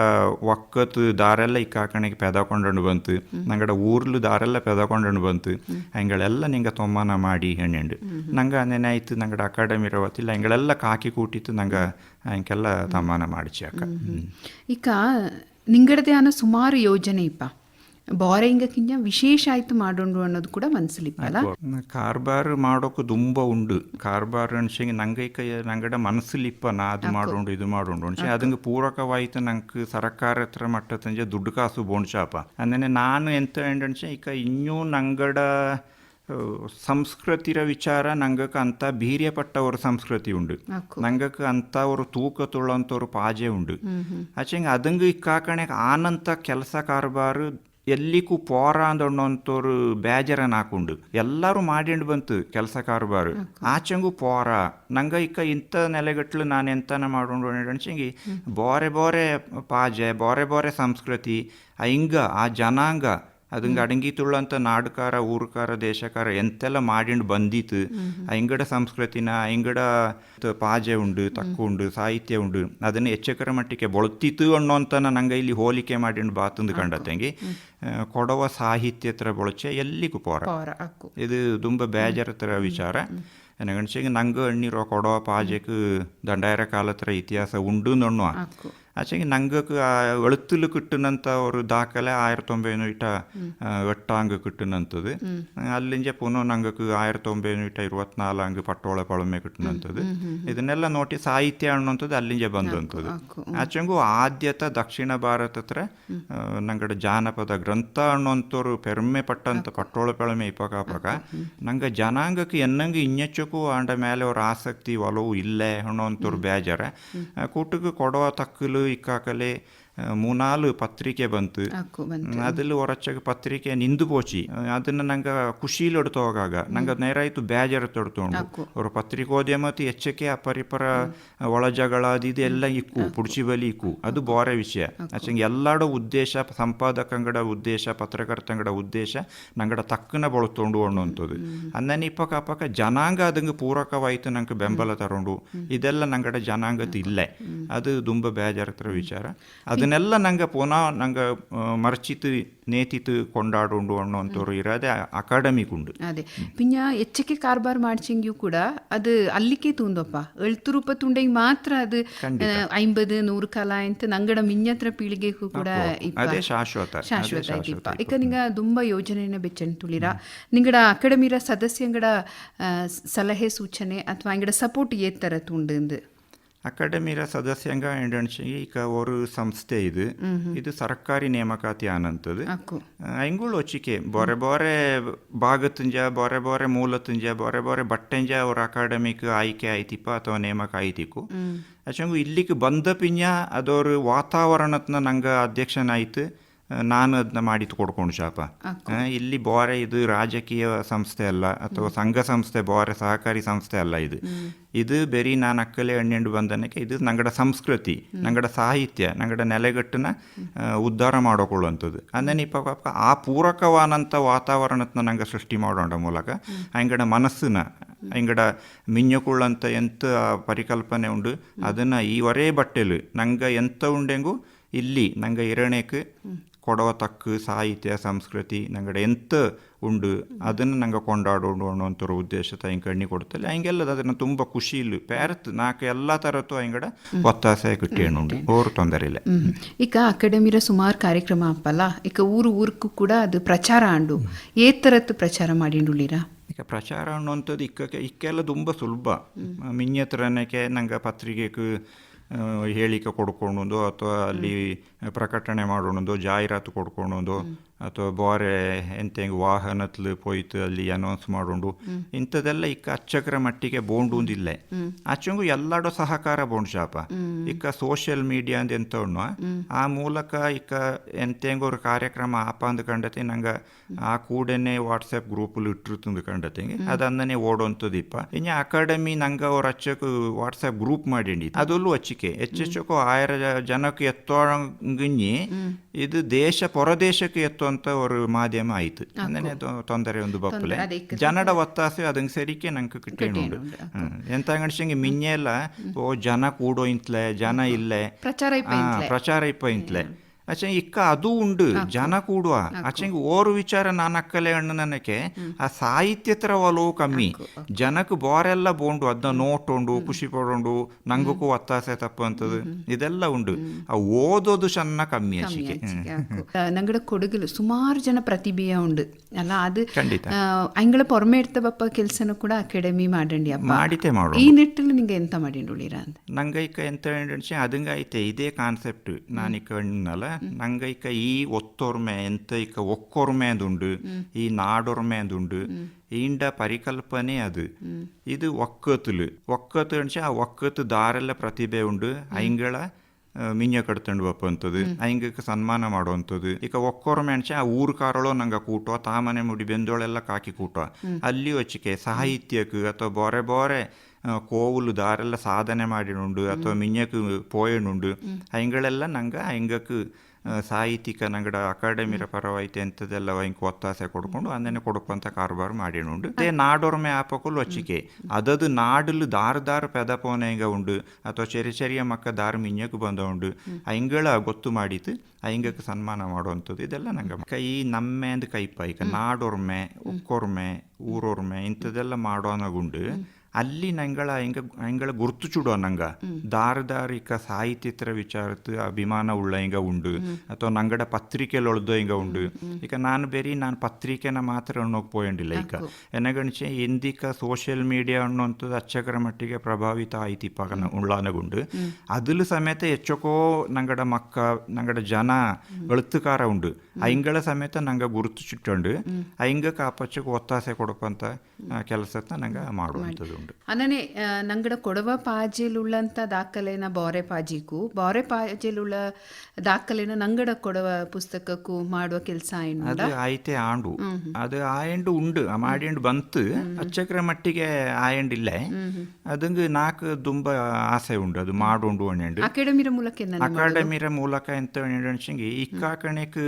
ಒಕ್ಕತ್ ದಾರೆಲ್ಲ ಇಕ್ಕಾಕಣಿಗೆ ಪೆದಕೊಂಡು ಬಂತು. ನಂಗಡ ಊರ್ಲು ದಾರೆಲ್ಲ ಪೆದಕೊಂಡು ಬಂತು. ಹಿಂಗಳೆಲ್ಲ ನಿಂಗೆ ತೊಮ್ಮನ ಮಾಡಿ ಹೆಣ್ಣೆಂಡು. ನಂಗೆ ನೆನಾಯ್ತು ನಂಗಡ ಅಕಾಡೆಮಿರ ಒತ್ತಿಲ್ಲ ಹಿಂಗಳೆಲ್ಲ ಕಾಕಿ ಕೂಟಿತ್ತು ನಂಗೆ ಹಿಂಗೆಲ್ಲ ತಮ್ಮನ ಮಾಡಿಸಿ ಅಕ್ಕ. ಈಗ ನಿಂಗಡದೇ ನಿಂಗಡದೆ ಅನ್ನೋ ಸುಮಾರು ಯೋಜನೆ ಇಪ್ಪ ಬಾರೆ ಹಿಂಗಕ್ಕಿಂತ ವಿಶೇಷ ಆಯ್ತು ಮಾಡೋಣ ಅನ್ನೋದು ಕೂಡ ಮನಸ್ಸಲ್ಲಿಪ್ಪಲ್ಲ ಕಾರ್ಬಾರ್ ಮಾಡೋಕೆ ತುಂಬ ಉಂಡು. ಕಾರ್ಬಾರ್ ಅನ್ಸಂಗೆ ನಂಗೆ ನಂಗಡ ಮನಸ್ಸಲಿಪ್ಪ ನಾ ಅದು ಮಾಡೋಂಡು ಇದು ಮಾಡೋಂಡು ಅನ್ಸಿ. ಅದಂಗೆ ಪೂರಕವಾಯ್ತು ನಂಗೆ ಸರ್ಕಾರ ಹತ್ರ ಮಟ್ಟ ತಂಜೆ ದುಡ್ಡು ಕಾಸು ಬೋಣ್ಸಾಪ ಅಂದನೆ ನಾನು ಎಂತ ಅನ್ಸಿ ಈಗ ಇನ್ನೂ ನಂಗಡ ಸಂಸ್ಕೃತಿರ ವಿಚಾರ ನಂಗಕ್ಕೆ ಅಂತ ಬೀರ್ಯಪಟ್ಟವ್ರ ಸಂಸ್ಕೃತಿ ಉಂಡು. ಅಕ್ಕು. ಅಂತ ಅವ್ರ ತೂಕ ತುಳ್ಳಂಥವ್ರು ಪಾಜೆ ಉಂಡು. ಆಚೆಂಗೆ ಅದಂಗೆ ಇಕ್ಕಾಕಣೆ ಆನಂತ ಕೆಲಸ ಕಾರ್ಬಾರು ಎಲ್ಲಿಗೂ ಪೋರ ಅಂದಣ್ಣಂತವ್ರು ಬೇಜಾರನ್ ಹಾಕೊಂಡು ಎಲ್ಲರೂ ಮಾಡಿಂಡು ಬಂತು ಕೆಲಸ ಕಾರುಬಾರು. ಆಚೆಂಗು ಪೋರ. ನಂಗೆ ಇಕ್ಕ ಇಂಥ ನೆಲೆಗಟ್ಲು ನಾನು ಎಂತನ ಮಾಡೋಣ ಅನ್ಸಂಗಿ ಬೋರೆ ಬೋರೆ ಪಾಜೆ ಬೋರೆ ಬೋರೆ ಸಂಸ್ಕೃತಿ ಆ ಹಿಂಗ ಆ ಜನಾಂಗ ಅದಂಗೆ ಅಡಂಗಿ ತುಳ್ಳಂತ ನಾಡುಕಾರ ಊರುಕಾರ ದೇಶಕಾರ ಎಂತೆಲ್ಲ ಮಾಡಿಂಡು ಬಂದಿತ್ತು. ಆ ಇಂಗಡ ಸಂಸ್ಕೃತಿನ ಇಂಗಡ ಪಾಜೆ ಉಂಡು ತಕ್ಕು ಉಂಡು ಸಾಹಿತ್ಯ ಉಂಡು. ಅದನ್ನು ಹೆಚ್ಚಕರ ಮಟ್ಟಿಗೆ ಬಳತಿತ್ತು ಅಂತ ನಂಗೆ ಇಲ್ಲಿ ಹೋಲಿಕೆ ಮಾಡಿಂಡು ಬಾತಂದು ಕಂಡತ್ತಂಗೆ ಕೊಡವ ಸಾಹಿತ್ಯ ಹತ್ರ ಬಳಚೆ ಎಲ್ಲಿಗೂ ಪೋರ. ಇದು ತುಂಬ ಬೇಜಾರ ಥರ ವಿಚಾರ. ನನಗೆ ನಂಗೆ ಅಣ್ಣಿರೋ ಕೊಡವ ಪಾಜೆಕ್ ದಂಡಾಯರ ಕಾಲತ್ರ ಇತಿಹಾಸ ಉಂಡು ಅನ್ನುವ ಅಕ್ಕು ಆಚೆಗೆ ನಂಗೆ ಒಳುತ್ತಲು ಕಿಟ್ಟನಂತ ಅವರು ದಾಖಲೆ ಆಯಿರತ್ತಿ ಒಂಬೈನೂರ ಇಟ ಒಟ್ಟಾಂಗ ಕಿಟ್ಟುನಂತದ್ದು ಅಲ್ಲಿಂಜೆ ಪುನಃ ನಂಗಕ್ಕೆ ಆಯಿರತ್ತಿ ಒಂಬೈನೂರ ಇಟ ಹಂಗೆ ಪಟ್ಟೋಳ ಪಳಮೆ ಕಿಟ್ಟುನಂತದ್ದು ಇದನ್ನೆಲ್ಲ ನೋಡಿ ಸಾಹಿತ್ಯ ಅನ್ನುವಂಥದ್ದು ಅಲ್ಲಿಂಜೆ ಬಂದಂಥದ್ದು. ಆಚೆಂಗು ಆದ್ಯತ ದಕ್ಷಿಣ ಭಾರತತ್ರ ನಂಗಡ ಜಾನಪದ ಗ್ರಂಥ ಅನ್ನುವಂಥವ್ರು ಪೆರ್ಮೆ ಪಟ್ಟಂತ ಪಟ್ಟೋಳ ಪಳಮೆ ಇಪಕ ಪಕ ನಂಗೆ ಜನಾಂಗಕ್ಕೆ ಎನ್ನಂಗೆ ಇನ್ನೆಚ್ಚಕ್ಕೂ ಅಂಡ ಮೇಲೆ ಅವ್ರ ಆಸಕ್ತಿ ಒಲವು ಇಲ್ಲೇ ಅನ್ನೋಂಥವ್ರು ಬೇಜಾರ. ಕೂಟಕ್ಕೆ ಕೊಡೋ ತಕ್ಕಲು ಇಕ್ಕಾಕಲೆ ಮೂನಾಲು ಪತ್ರಿಕೆ ಬಂತು. ಅದಲ್ಲಿ ಒರಚಗ ಪತ್ರಿಕೆ ನಿಂದು ಪೋಚಿ ಅದನ್ನ ನಂಗ ಖುಷಿಲಿ ಹೋಗಾಗ ನಂಗ ನೇರ ನೇರಾಯ್ತು ಬೇಜಾರು ತೊಡ್ತು ಅವ್ರ ಪತ್ರಿಕೋದ್ಯಮ ಎಚ್ಚಕ್ಕೆ ಅಪರಿಪರ ಒಳಜಗಳ ಅದು ಇದು ಎಲ್ಲ ಇಕ್ಕು ಪುಡ್ಚಿ ಬಲಿ ಇಕ್ಕು. ಅದು ಬೋರೆ ವಿಷಯ. ಅಚ್ಚಂಗೆ ಎಲ್ಲಾಡ ಉದ್ದೇಶ ಸಂಪಾದಕಂಗಡ ಉದ್ದೇಶ ಪತ್ರಕರ್ತಂಗಡ ಉದ್ದೇಶ ನಂಗಡ ತಕ್ಕನ ಬಳತೊಂಡು ಅನ್ನುವಂಥದ್ದು ಅನ್ನನಿ ಇಪ್ಪಕ ಅಪ್ಪಕ ಜನಾಂಗ ಅದಂಗೆ ಪೂರಕವಾಯ್ತು ನಂಗೆ ಬೆಂಬಲ ತಗೊಂಡು. ಇದೆಲ್ಲ ನಂಗಡ ಜನಾಂಗದ ಇಲ್ಲ. ಅದು ತುಂಬ ಬೇಜಾರತ್ರ ವಿಚಾರ. ಅದನ್ನೆಲ್ಲ ನಂಗೆ ಪುನಃ ನಂಗೆ ಮರ್ಚಿತು ನೇತಿತು ಕೊಂಡಾಡೋಂಡು ಅನ್ನುವಂಥವ್ರು ಇರೋದೇ ಅಕಾಡೆಮಿಕ್ ಉಂಡು ಅದೇ. ಪಿಂಜ ಎಚ್ಚಕ್ಕೆ ಕಾರ್ಬಾರ್ ಮಾಡ್ಸಂಗ್ಯೂ ಕೂಡ ಅದು ಅಲ್ಲಿಕ್ಕೆ ತೂಂದಪ್ಪ. ಎಳ್ತು ರೂಪ ತುಂಡೆಂಗ್ ಮಾತ್ರ ಅದು ಐಂಬದು ನೂರು ಕಾಲ ಅಂತ ನಂಗಡ ಮಿಂಜತ್ರ ಪೀಳಿಗೆಗೂ ಕೂಡ ಇಪ್ಪ ಅದೇ ಶಾಶ್ವತ ಅದೇ ಶಾಶ್ವತ ಆಯ್ತಿಪ್ಪ ಈಗ ನಿಂಗ ತುಂಬ ಯೋಜನೆನ ಬೆಚ್ಚನ್ ತುಳಿರ ನಿಂಗಡ ಅಕಾಡೆಮಿರ ಸದಸ್ಯಂಗಡ ಆ, ಸಲಹೆ ಸೂಚನೆ ಅಥವಾ ಅಂಗಡ ಸಪೋರ್ಟ್ ಏತ್ ತರ ತುಂಡು ಅಕಾಡೆಮಿರ ಸದಸ್ಯಂಗ ಈಗ ಅವರು ಸಂಸ್ಥೆ ಇದು. ಇದು ಸರ್ಕಾರಿ ನೇಮಕಾತಿ ಆನಂತದ್ದು. ಐಂಗುಳು ಒಚ್ಚಿಕೆ. ಬೊರೆ ಬೊರೆ ಭಾಗತುಂಜ ಬೊರೆ ಬೊರೆ ಮೂಲತುಂಜ ಬೊರೆ ಬೊರೆ ಬಟ್ಟೆಂಜ ಅವ್ರ ಅಕಾಡೆಮಿಕ್ ಆಯ್ಕೆ ಆಯ್ತಿಪ್ಪ ಅಥವಾ ನೇಮಕ ಆಯ್ತಿಕ್ಕು. ಅಚ್ಚಂಗು ಇಲ್ಲಿಗೆ ಬಂದ ಪಿಂಜ ಅದವ್ರ ವಾತಾವರಣತ್ನ ನಂಗೆ ಅಧ್ಯಕ್ಷನಾಯ್ತು. ನಾನು ಅದನ್ನ ಮಾಡಿ ಕೊಡ್ಕೊಂಡು ಶಾಪ. ಇಲ್ಲಿ ಬೋರೆ ಇದು ರಾಜಕೀಯ ಸಂಸ್ಥೆ ಅಲ್ಲ ಅಥವಾ ಸಂಘ ಸಂಸ್ಥೆ ಬೋರೆ ಸಹಕಾರಿ ಸಂಸ್ಥೆ ಅಲ್ಲ ಇದು. ಇದು ಬರೀ ನಾನು ಅಕ್ಕಲೆ ಹಣ್ಣೆಂಡು ಬಂದನಕ್ಕೆ ಇದು ನಂಗಡ ಸಂಸ್ಕೃತಿ ನಂಗಡ ಸಾಹಿತ್ಯ ನಂಗಡ ನೆಲೆಗಟ್ಟನ ಉದ್ಧಾರ ಮಾಡೋಕೊಳ್ಳುವಂಥದ್ದು. ಅಂದನಿ ಪಾಪ ಆ ಪೂರಕವಾದಂಥ ವಾತಾವರಣತ್ನ ನಂಗೆ ಸೃಷ್ಟಿ ಮಾಡೋಣ ಮೂಲಕ ಅಂಗಡ ಮನಸ್ಸನ್ನ ಅಂಗಡ ಮಿಂಜುಕೊಳ್ಳಂಥ ಎಂತ ಪರಿಕಲ್ಪನೆ ಉಂಡು ಅದನ್ನು ಈ ಒರೇ ಬಟ್ಟೆಲು ನಂಗೆ ಎಂತ ಉಂಡೆಂಗು ಇಲ್ಲಿ ನಂಗೆ ಇರಣೆಕ್ ಕೊಡವ ತಕ್ಕ ಸಾಹಿತ್ಯ ಸಂಸ್ಕೃತಿ ನಂಗಡೆ ಎಂತ ಉಂಡು ಅದನ್ನು ನಂಗೆ ಕೊಂಡಾಡೋಣ ಅನ್ನೋಂಥರ ಉದ್ದೇಶ ತಾಯಿ ಕಣ್ಣಿ ಕೊಡ್ತಲ್ಲ ಹಂಗೆಲ್ಲ ಅದನ್ನು ತುಂಬ ಖುಷಿ ಇಲ್ಲ. ಪ್ಯಾರತ್ ನಾಲ್ಕು ಎಲ್ಲ ಥರದ್ದು ಹಂಗಡೆ ಒತ್ತಾಸೆ ಕಿಟ್ಟೇನುಂಡು ಓರು ತೊಂದರೆ ಇಲ್ಲ. ಈಗ ಅಕಾಡೆಮಿರ ಸುಮಾರು ಕಾರ್ಯಕ್ರಮ ಅಪ್ಪಲ್ಲ ಈಗ ಊರು ಊರಿಗೂ ಕೂಡ ಅದು ಪ್ರಚಾರ ಆಂಡು. ಏ ತರತ್ತು ಪ್ರಚಾರ ಮಾಡಿಂಡುಳಿರ? ಈಗ ಪ್ರಚಾರ ಅನ್ನುವಂಥದ್ದು ಇಕ್ಕಕ್ಕೆ ಇಕ್ಕೆಲ್ಲ ತುಂಬ ಸುಲಭ. ಮಿನ್ಯತ್ರನಕ್ಕೆ ನಂಗೆ ಪತ್ರಿಕೆಗೆ ಹೇಳಿಕೆ ಕೊಡ್ಕೊಳೋದು ಅಥವಾ ಅಲ್ಲಿ ಪ್ರಕಟಣೆ ಮಾಡೋಣದು ಜಾಹೀರಾತು ಕೊಡ್ಕೊಳೋದು ಅಥವಾ ಬೋರೆ ಎಂತ ಹಿಂಗೆ ವಾಹನತ್ಲು ಪೋಯ್ತು ಅಲ್ಲಿ ಅನೌನ್ಸ್ ಮಾಡೋಂಡು. ಇಂಥದೆಲ್ಲ ಇಕ್ಕ ಅಚ್ಚಕರ ಮಟ್ಟಿಗೆ ಬೋಂಡುಂದಿಲ್ಲ ಅಚ್ಚಂಗು ಎಲ್ಲಾಡೋ ಸಹಕಾರ ಬೋಂಡ್ ಶಾಪ. ಇಕ್ಕ ಸೋಷಿಯಲ್ ಮೀಡಿಯಾ ಅಂತ ಎಂತ ಉಣ್ಣು ಆ ಮೂಲಕ ಇಕ್ಕ ಎಂತೆಂಗೊರು ಕಾರ್ಯಕ್ರಮ ಆಪ ಅಂದ್ ಕಂಡತೆ. ನಂಗೆ ಆ ಕೂಡನೆ ವಾಟ್ಸಪ್ ಗ್ರೂಪಲ್ಲಿ ಇಟ್ಟಿರ್ತಂದು ಕಂಡತೆಂಗೆ ಅದನ್ನೇ ಓಡೋಂಥದ್ದಿಪ್ಪ ಇನ್ನು ಅಕಾಡೆಮಿ ನಂಗೆ ಅವ್ರ ಅಚ್ಚಕು ವಾಟ್ಸಪ್ ಗ್ರೂಪ್ ಮಾಡಿ ಅದಲ್ಲೂ ಅಚ್ಚಿಕೆ. ಹೆಚ್ಚೆಚ್ಚಕ್ಕೂ ಆಯರ ಜನಕ್ಕೆ ಎತ್ತೋಂಗಿഞ്ഞി ಇದು ದೇಶ ಪೊರದೇಶಕ್ಕೆ ಎತ್ತುವಂತ ಒಂದು ಮಾಧ್ಯಮ ಆಯ್ತು ತೊಂದರೆ ಒಂದು ಬಪ್ಪಲೆ ಜನಡ ಒತ್ತಾಸೆ ಅದಂಗೆ ಸರಿಕೆ ನಂಗೆ ಕಿಟ್ಟೇನುಂಡು ಎಂತ ಗಣಿಸಂಗೆ ಮಿನ್ನೆಲ್ಲ ಓ ಜನ ಕೂಡೋ ಇಂತ್ಲೆ ಜನ ಇಲ್ಲೇ ಪ್ರಚಾರ ಇಪ್ಪ ಇಂತ್ಲೆ ಅಚ್ಚ ಇಕ್ಕ ಅದು ಉಂಡು ಜನ ಕೂಡುವ. ಆಚೆ ಓರು ವಿಚಾರ ನಾನು ಅಕ್ಕಲೆ ಅಣ್ಣ ನನಗೆ ಆ ಸಾಹಿತ್ಯತರ ಒಲವು ಕಮ್ಮಿ. ಜನಕ್ಕೆ ಬೋರೆಲ್ಲ ಬೋಂಡು ಅದನ್ನ ನೋಟೊಂಡು ಖುಷಿ ಪಡೋಂಡು ನಂಗಕ್ಕೂ ಒತ್ತಾಸೆ ತಪ್ಪುವಂಥದ್ದು. ಇದೆಲ್ಲ ಉಂಡು. ಆ ಓದೋದು ಚೆನ್ನ ಕಮ್ಮಿ ಆಚೆಗೆ ನಂಗಡ ಕೊಡಗಲು ಸುಮಾರು ಜನ ಪ್ರತಿಭೆಯ ಉಂಡು. ಅಲ್ಲ ಅದು ಖಂಡಿತ. ಅಂಗಳ ಪೊರ್ಮೆ ಬಪ್ಪ ಕೆಲಸನ ಕೂಡ ಅಕಾಡೆಮಿ ಮಾಡಂಡಿ ಮಾಡಿತೆ ಮಾಡು ಈ ನಿಟ್ಟಿನಲ್ಲಿ ನಿಂಗೆ ಎಂತ ಮಾಡಿಂಡುಳಿರ ಅಂತ? ನಂಗೆ ಇಕ್ಕ ಎಂತ ಅದಂಗೆ ಐತೆ ಇದೇ ಕಾನ್ಸೆಪ್ಟ್ ನಾನಿಕ್ಕ ಹಣ್ಣಲ್ಲ ನಂಗೆ ಇಕ್ಕ ಈ ಒತ್ತೊರ್ಮೆ ಎಂತ ಅಂದುಂಡು ಈ ನಾಡೊರ್ಮೆ ಅಂದುಂಡು ಈಂಡ ಪರಿಕಲ್ಪನೆ ಅದು ಇದು ಒಕ್ಕತ್ತಲು ಒಕ್ಕತ್ತು ಅನ್ಸಿ ಆ ಒಕ್ಕತ್ತು ದಾರೆಲ್ಲ ಪ್ರತಿಭೆ ಉಂಡು ಐಂಗಳ ಮಿಂಜ ಕಡ್ತಂಡು ಬಪ್ಪಂತದ್ದು ಐಂಗಕ್ಕೆ ಸನ್ಮಾನ ಮಾಡುವಂಥದ್ದು ಈಗ ಒಕ್ಕೊರ್ಮೆ ಅನ್ಸಿ ಆ ಊರು ಕಾರಳೋ ನಂಗೆ ಕೂಟೋ ತಾಮನೆ ಮುಡಿ ಬೆಂದೋಳೆಲ್ಲ ಕಾಕಿ ಕೂಟ ಅಲ್ಲಿ ಒಚ್ಚಿಕೆ ಸಾಹಿತ್ಯಕ್ಕೆ ಅಥವಾ ಬೋರೆ ಬೊರೆ ದಾರೆಲ್ಲ ಸಾಧನೆ ಮಾಡಿನುಂಡು ಅಥವಾ ಮಿಂಜಕ್ಕೆ ಪೋಯನುಂಡು. ಐಂಗಳೆಲ್ಲ ನಂಗೆ ಅಯ್ಯಂಗಕ್ಕೆ ಸಾಹಿತ್ಯಿಕ ನಂಗಡ ಅಕಾಡೆಮಿರ ಪರವಾಯ್ತು ಎಂಥದ್ದೆಲ್ಲ ಇಂಕ ಒತ್ತಾಸೆ ಕೊಡ್ಕೊಂಡು ಅಂದನೆ ಕೊಡುಪಂತ ಕಾರ್ಬಾರ್ ಮಾಡಿನುಂಡು. ಅದೇ ನಾಡೊರ್ಮೆ ಆಪಕ್ಕಲು ಹಚ್ಚಿಕೆ ಅದದು ನಾಡಲು ದಾರ ದಾರ ಪೆದಪೋನೆ ಹಿಂಗ ಉಂಡು ಅಥವಾ ಚೆರಿ ಚೆರಿಯ ಮಕ್ಕ ದಾರ ಮಿಂಜಕ್ಕೆ ಬಂದ ಉಂಡು. ಅಯ್ಯಂಗಳ ಗೊತ್ತು ಮಾಡಿತು ಅಯ್ಯಂಗಕ್ಕೆ ಸನ್ಮಾನ ಮಾಡುವಂಥದ್ದು ಇದೆಲ್ಲ ನಂಗೆ ಕೈ ನಮ್ಮೆ ಅಂದ್ ಕೈಪ ಈಗ ನಾಡೊರ್ಮೆ ಉಕ್ಕೊರ್ಮೆ ಊರೊರ್ಮೆ ಇಂಥದ್ದೆಲ್ಲ ಮಾಡೋನಗುಂಡು. ಅಲ್ಲಿ ഞങ്ങൾ ನಂಗ. ದಾರ ഗുർത്തുചുടോ ದಾರದಾರಿಕ ಸಾಹಿತ್ಯತ್ರ ವಿಚಾರತ್ ಅಭಿಮಾನ ಉಳ್ಳ ಹಿಂಗ ಉಂಡು. ಅಥವಾ ನಂಗಡ ಪತ್ರಿಕೆಲೊಳ್ದು ಹಿಂಗ ಉಂಡು. ಈಗ ನಾನು ಬೇರೆ ನಾನು ಪತ್ರಿಕೆನ ಮಾತ್ರ ಅನ್ನೋಕೆ ಪೋಯಂಡಿಲ್ಲ ಈಗ. ಎನಗಣಿಸೆ ಎಂದಿಕ ಸೋಷಿಯಲ್ ಮೀಡಿಯಾ ಅನ್ನೋಂಥದ್ದು ಅಚ್ಚಕರ ಮಟ್ಟಿಗೆ ಪ್ರಭಾವಿತ ಆಯ್ತು ಇಪ್ಪಾಗ ಉಳ್ಳಾನಗುಂಡು. ಅದಲು ಸಮೇತ ಹೆಚ್ಚಕೋ ನಂಗಡ ಮಕ್ಕ ನಂಗಡ ಜನ ಎಳುತ್ತುಕಾರ ಉಂಡು. ಅಯಿಂಗಳ ಸಮೇತ ನಂಗ ಗುರುತು ಚಿಟ್ಟುಂಡು. ಐಂಗ ಕಾಪಚ್ಚಕ್ಕೆ ಒತ್ತಾಸೆ ಕೊಡಪ್ಪ ಅಂತ ಕೆಲಸ ನಂಗೆ ಮಾಡುವಂಥದ್ದು ಉಂಡು ಅನ್ನನೆ ನಂಗಡ ಕೊಡವ ಪಾಜೆಲುಳ್ಳಂತ ದಾಖಲೆನ ಬಾರೆ ಪಾಜಿಗೂ ಬಾರೆ ಪಾಜೆಲುಳ್ಳ ದಾಖಲೆನ ನಂಗಡ ಕೊಡವ ಪುಸ್ತಕಕ್ಕೂ ಮಾಡುವ ಕೆಲಸ ಅದು ಆಯ್ತೆ ಆಂಡು ಅದು ಆಯಂಡು ಉಂಡು ಮಾಡಿಂಡು ಬಂತು ಅಚ್ಚಕ್ರ ಮಟ್ಟಿಗೆ ಆಯಂಡಿಲ್ಲ ಅದಂಗೆ ನಾಲ್ಕು ತುಂಬ ಆಸೆ ಉಂಡು ಅದು ಮಾಡುಂಡು ಅಣ್ಣೆಂಡು ಅಕಾಡೆಮಿರ ಮೂಲಕ ಅಕಾಡೆಮಿರ ಮೂಲಕ ಎಂತ ಇಕ್ಕಾ ಇಕ್ಕಾಕಣೆಕ್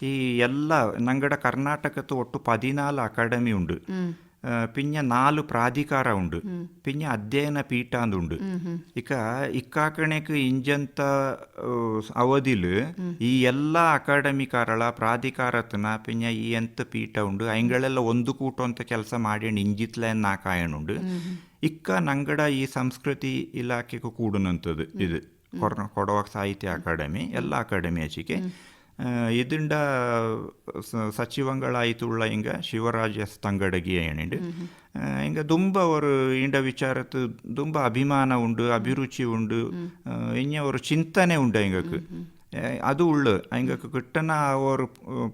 ಈ ಎಲ್ಲ ನಂಗಡ ಕರ್ನಾಟಕದ ಒಟ್ಟು ಪದಿನಾಲು ಅಕಾಡೆಮಿ ಉಂಡು ಪಿಂಜ ನಾಲು ಪ್ರಾಧಿಕಾರ ಉಂಡು പിന്നെ ಅಧ್ಯಯನ ಪೀಠ ಅಂದುಂಡು ಇಕ ಇಕ್ಕಾಕಣೆಕ್ ಇಂಜಂತ ಅವಧಿಲ್ ಈ ಎಲ್ಲ ಅಕಾಡೆಮಿಕಾರಳ ಪ್ರಾಧಿಕಾರತನ ಪಿನ್ನ ಈ ಎಂತ ಪೀಠ ಉಂಡು ಅಯ್ಗಳೆಲ್ಲ ಒಂದು ಕೂಟ ಅಂತ ಕೆಲಸ ಮಾಡಿ ಇಂಜಿತ್ಲ ನಾಕಾಯಣುಂಡು ಇಕ್ಕ ನಂಗಡ ಈ ಸಂಸ್ಕೃತಿ ಇಲಾಖೆಗೂ ಕೂಡುನಂಥದ್ದು ಇದು ಕೊಡವ ಸಾಹಿತ್ಯ ಅಕಾಡೆಮಿ ಎಲ್ಲ ಅಕಾಡೆಮಿ ಇದರಿಂದ ಸಚಿವಂಗಳಾಯಿತುಳ್ಳ ಹಿಂಗೆ ಶಿವರಾಜ್ ಎಸ್ ತಂಗಡಗಿ ಏನಿಂಡು ಹಿಂಗೆ ತುಂಬ ಅವರು ಇಂಡ ವಿಚಾರದ್ದು ತುಂಬ ಅಭಿಮಾನ ಉಂಡು ಅಭಿರುಚಿ ಉಂಡು ಇನ್ನೆ ಅವರು ಚಿಂತನೆ ಉಂಡು ಹಿಂಗಕ್ಕೆ ಅದು ಉಳ್ಳು. ಹಂಗೆ ಕಿಟ್ಟನ ಅವ್ರ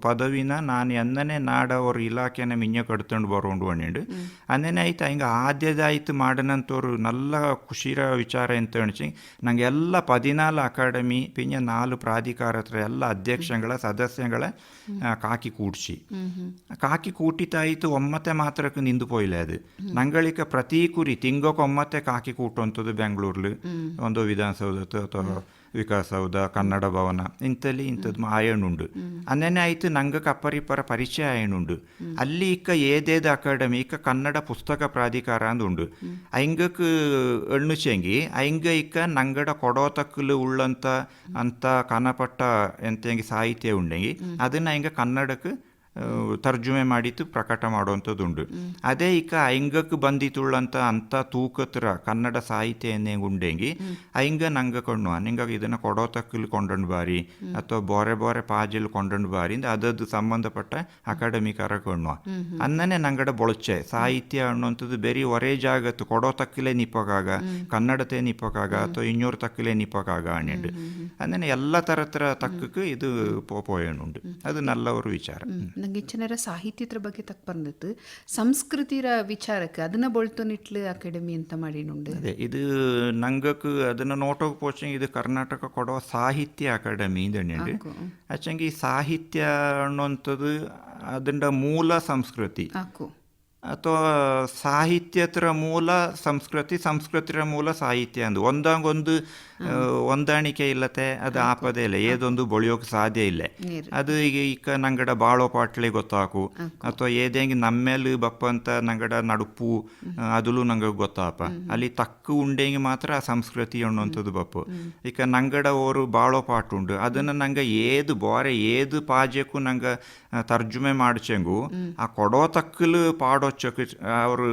ಪದವಿನ ನಾನು ಎಂದನೇ ನಾಡ ಅವ್ರ ಇಲಾಖೆನ ಮಿಂಜ ಕಡ್ತಂಡು ಬರೋಂಡು ಅಣ್ಣಿಂಡು ಅಂದನೆ ಆಯ್ತು ಹಿಂಗೆ ಆದ್ಯದಾಯ್ತು ಮಾಡನಂತವ್ರು ನಲ್ಲ ಖುಷಿರ ವಿಚಾರ ಅಂತ ಅಣಿಸಿ ನಂಗೆ ಎಲ್ಲ ಪದಿನಾಲ್ ಅಕಾಡೆಮಿ ಪಿಂಜ ನಾಲ್ಕು ಪ್ರಾಧಿಕಾರ ಹತ್ರ ಎಲ್ಲ ಅಧ್ಯಕ್ಷಗಳ ಸದಸ್ಯಗಳ ಕಾಕಿ ಕೂಡ್ಸಿ. ಕಾಕಿ ಕೂಟಿತಾಯ್ತು ಒಮ್ಮತೆ ಮಾತ್ರಕ್ಕೆ ನಿಂದು ಪೋಯ್ಲೆ ಅದು. ನಂಗಳಿಕ ಪ್ರತಿ ಕುರಿ ತಿಂಗಕ್ಕೊಮ್ಮತೆ ಕಾಕಿ ಕೂಟುವಂಥದ್ದು ಬೆಂಗಳೂರ್ಲಿ ಒಂದು ವಿಧಾನಸೌಧ ಅಥವಾ ವಿಕಾಸೌಧ ಕನ್ನಡ ಭವನ ಇಂಥಲ್ಲಿ ಇಂಥದ್ದು ಆಯಣುಂಡು ಅನ್ನೇ ಆಯಿತು ನಂಗೆ ಕಪ್ಪರಿಪರ ಪರಿಚಯ ಆಯಣುಂಡು ಅಲ್ಲಿ ಇಕ್ಕ ಏದೇದ ಅಕಾಡೆಮಿ ಇಕ್ಕ ಕನ್ನಡ ಪುಸ್ತಕ ಪ್ರಾಧಿಕಾರ ಅಂದುಂಡು ಐಂಗಕ್ಕೆ ಎಣ್ಣು ಚೆಂಗಿ ಐಂಗ ಇಕ್ಕ ನಂಗಡ ಕೊಡೋತಕ್ಕಲು ಉಳ್ಳಂತ ಅಂತ ಕನಪಟ್ಟ ಎಂತೆಂಗಿ ಸಾಹಿತ್ಯ ಉಂಡೆಂಗಿ ಅದನ್ನ ಐಂಗ ಕನ್ನಡಕ್ಕೆ ತರ್ಜುಮೆ ಮಾಡಿತ್ತು ಪ್ರಕಟ ಮಾಡುವಂಥದ್ದುಂಡು ಅದೇ ಈಗ ಐಂಗಕ್ಕೆ ಬಂದಿತ್ತುಳ್ಳಂತ ಅಂತ ತೂಕತ್ರ ಕನ್ನಡ ಸಾಹಿತ್ಯ ಎನ್ನೇ ಉಂಡೆಂಗಿ ಐಂಗ ನಂಗ ಕಣ್ಣು ನಿಂಗ ಇದನ್ನ ಕೊಡೋ ತಕ್ಕಲ್ಲಿ ಕೊಂಡಂಡು ಬಾರಿ ಅಥವಾ ಬೋರೆ ಬೋರೆ ಪಾಜಲ್ ಕೊಂಡಂಡು ಬಾರಿ ಅದದ್ದು ಸಂಬಂಧಪಟ್ಟ ಅಕಾಡೆಮಿಕಾರ ಕಣ್ಣು ಅನ್ನನೆ ನಂಗಡ ಬೊಳಚೆ. ಸಾಹಿತ್ಯ ಅನ್ನುವಂಥದ್ದು ಬೇರೆ ಒರೇ ಜಾಗತ್ತು. ಕೊಡೋ ತಕ್ಕಲೆ ನಿಪ್ಪಗಾಗ ಕನ್ನಡತೆ ನಿಪ್ಪಗಾಗ ಅಥವಾ ಇನ್ನೂರು ತಕ್ಕಲೆ ನಿಪ್ಪಗಾಗ ಅನ್ನೆಂಡು. ಅನ್ನನೆ ಎಲ್ಲ ತರತ್ರ ತಕ್ಕಕ್ಕೆ ಇದು ಪೋಪೋಯಣ್ಣುಂಡು ಅದು ನಲ್ಲವರು ವಿಚಾರ. ನಂಗೆ ಹೆಚ್ಚಿನರ ಸಾಹಿತ್ಯದ ಬಗ್ಗೆ ತಕ್ಕ ಬಂದಿತ್ತು. ಸಂಸ್ಕೃತಿರ ವಿಚಾರಕ್ಕೆ ಅದನ್ನ ಬೊಳ್ತೊನಿಟ್ಲು ಅಕಾಡೆಮಿ ಅಂತ ಮಾಡಿನುಂಡು ಅದೇ ಇದು ನಂಗಕ್ಕೆ ಅದನ್ನ ನೋಟೋಕ್ ಪೋಸ್ಟಿಂಗ್ ಇದು ಕರ್ನಾಟಕ ಕೊಡುವ ಸಾಹಿತ್ಯ ಅಕಾಡೆಮಿ ಇದಂడి ಅಚ್ಚಂಗಿ ಸಾಹಿತ್ಯ ಅನ್ನುವಂಥದ್ದು ಅದರ ಮೂಲ ಸಂಸ್ಕೃತಿ. ಅಥವಾ ಸಾಹಿತ್ಯತ್ರ ಮೂಲ ಸಂಸ್ಕೃತಿ ಸಂಸ್ಕೃತಿರ ಮೂಲ ಸಾಹಿತ್ಯ ಅಂದು ಒಂದಂಗೊಂದು ಹೊಂದಾಣಿಕೆ ಇಲ್ಲತೆ ಅದು ಆಪದೇ ಇಲ್ಲ. ಏದೊಂದು ಬಳಿಯೋಕೆ ಸಾಧ್ಯ ಇಲ್ಲ. ಅದು ಈಗ ಈಗ ನಂಗಡ ಬಾಳೋ ಪಾಟ್ಲೆ ಗೊತ್ತಾಕು. ಅಥವಾ ಏದೇಂಗೆ ನಮ್ಮೇಲೆ ಬಪ್ಪಂತ ನಂಗಡ ನಡುಪು ಅದಲು ನಂಗೆ ಗೊತ್ತಾಪ. ಅಲ್ಲಿ ತಕ್ಕ ಉಂಡೆಂಗೆ ಮಾತ್ರ ಆ ಸಂಸ್ಕೃತಿ ಅನ್ನುವಂಥದ್ದು ಬಪ್ಪು. ಈಗ ನಂಗಡ ಅವರು ಬಾಳೋ ಪಾಟ್ ಉಂಡು. ಅದನ್ನು ನಂಗೆ ಏದು ಬೋರೆ ಏದು ಪಾಜೆಕ್ಕೂ ನಂಗೆ ತರ್ಜುಮೆ ಮಾಡ್ಚೆಂಗು ಆ ಕೊಡೋ ತಕ್ಕಲು ಪಾಡೊಚ್ಚಕ್ಕೆ ಅವರು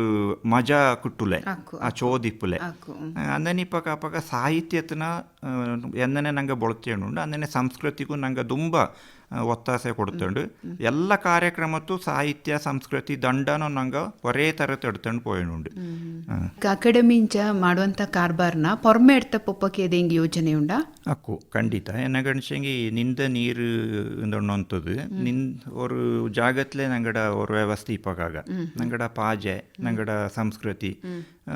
ಮಜಾ ಕುಟ್ಟುಲೆ ಆ ಚೋದಿಪ್ಪುಲೆ. ಅಂದನೆ ಇಪ್ಪಕ ಅಪ್ಪಗ ಸಾಹಿತ್ಯತನ ಎಂದನೆ ನಂಗೆ ಬೊಳತೇನುಂಡು ಅಂದನೆ ಸಂಸ್ಕೃತಿಗೂ ನಂಗೆ ತುಂಬ ಒತ್ತಾಸೆ ಕೊಡ್ತಂಡು. ಎಲ್ಲ ಕಾರ್ಯಕ್ರಮತ್ತು ಸಾಹಿತ್ಯ ಸಂಸ್ಕೃತಿ ದಂಡನ ನಂಗೆ ಒರೇ ತರ ತೆಡ್ತಂಡು ಪೋಯಣುಂಡು ಅಕಾಡೆಮಿಂಚ ಮಾಡುವಂತ ಕಾರ್ಬಾರ್ನ ಪೊರ್ಮೆ ಎಡ್ತ ಪೊಪ್ಪಕ್ಕೆ ಹಿಂಗೆ ಯೋಜನೆ ಉಂಡ? ಅಕ್ಕು ಖಂಡಿತ. ಎನ್ನ ಗಣಶಂಗಿ ನಿಂದ ನೀರು ಅಂತದ್ದು ನಿನ್ ಅವರು ಜಾಗತ್ಲೆ ನಂಗಡ ಅವ್ರ ವ್ಯವಸ್ಥೆ ಇಪ್ಪಾಗ ನಂಗಡ ಪಾಜೆ ನಂಗಡ ಸಂಸ್ಕೃತಿ.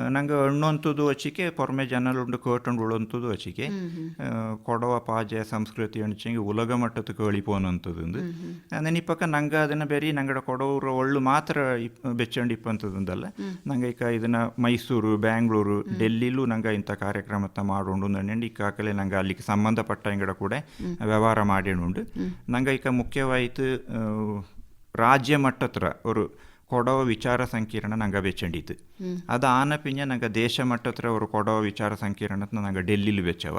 ನಂಗೆ ಎಣ್ಣೊಂಥದ್ದು ಹಚ್ಚಿಕೆ ಪೊರ್ಮೆ ಜನಲುಂಡು ಕೇಟಂಡು ಉಳೊಂಥದ್ದು ಹಚ್ಚಿಕೆ. ಕೊಡವ ಪಾಜೆ ಸಂಸ್ಕೃತಿ ಅಣಿಚಂಗಿ ಉಲಗ ಮಟ್ಟದ ನನ್ ಇಪ್ಪಕ್ಕ ನಂಗೆ ಅದನ್ನ ಬೇರೆ ನಂಗಡ ಕೊಡವರು ಒಳ್ಳು ಮಾತ್ರ ಬೆಚ್ಚಂಡು ಇಪ್ಪಂಥದ್ದಲ್ಲ ನಂಗೆ ಈಗ ಇದನ್ನ ಮೈಸೂರು ಬ್ಯಾಂಗ್ಳೂರು ಡೆಲ್ಲಿಲೂ ನಂಗೆ ಇಂಥ ಕಾರ್ಯಕ್ರಮತ್ತ ಮಾಡೋಂಡು ನಂಡಿ ಕಾಕಲೆ ನಂಗೆ ಅಲ್ಲಿಗೆ ಸಂಬಂಧಪಟ್ಟ ಇಂಗಡ ಕೂಡ ವ್ಯವಹಾರ ಮಾಡಿ ನಂಗೆ ಈಗ ಮುಖ್ಯವಾಯಿತು ರಾಜ್ಯ ಮಟ್ಟತ್ರ ஒரு ಕೊಡೋ ವಿಚಾರ ಸಂಕಿರಣ ನಂಗೆ ಬೆಚ್ಚಂಡಿತ್ತು. ಅದು ಆನ ಪಿಂಜ ನಂಗೆ ದೇಶ ಮಟ್ಟತ್ರ ಅವರು ಕೊಡೋ ವಿಚಾರ ಸಂಕಿರಣ ನಂಗೆ ಡೆಲ್ಲಿಲಿ ಬೆಚ್ಚವ.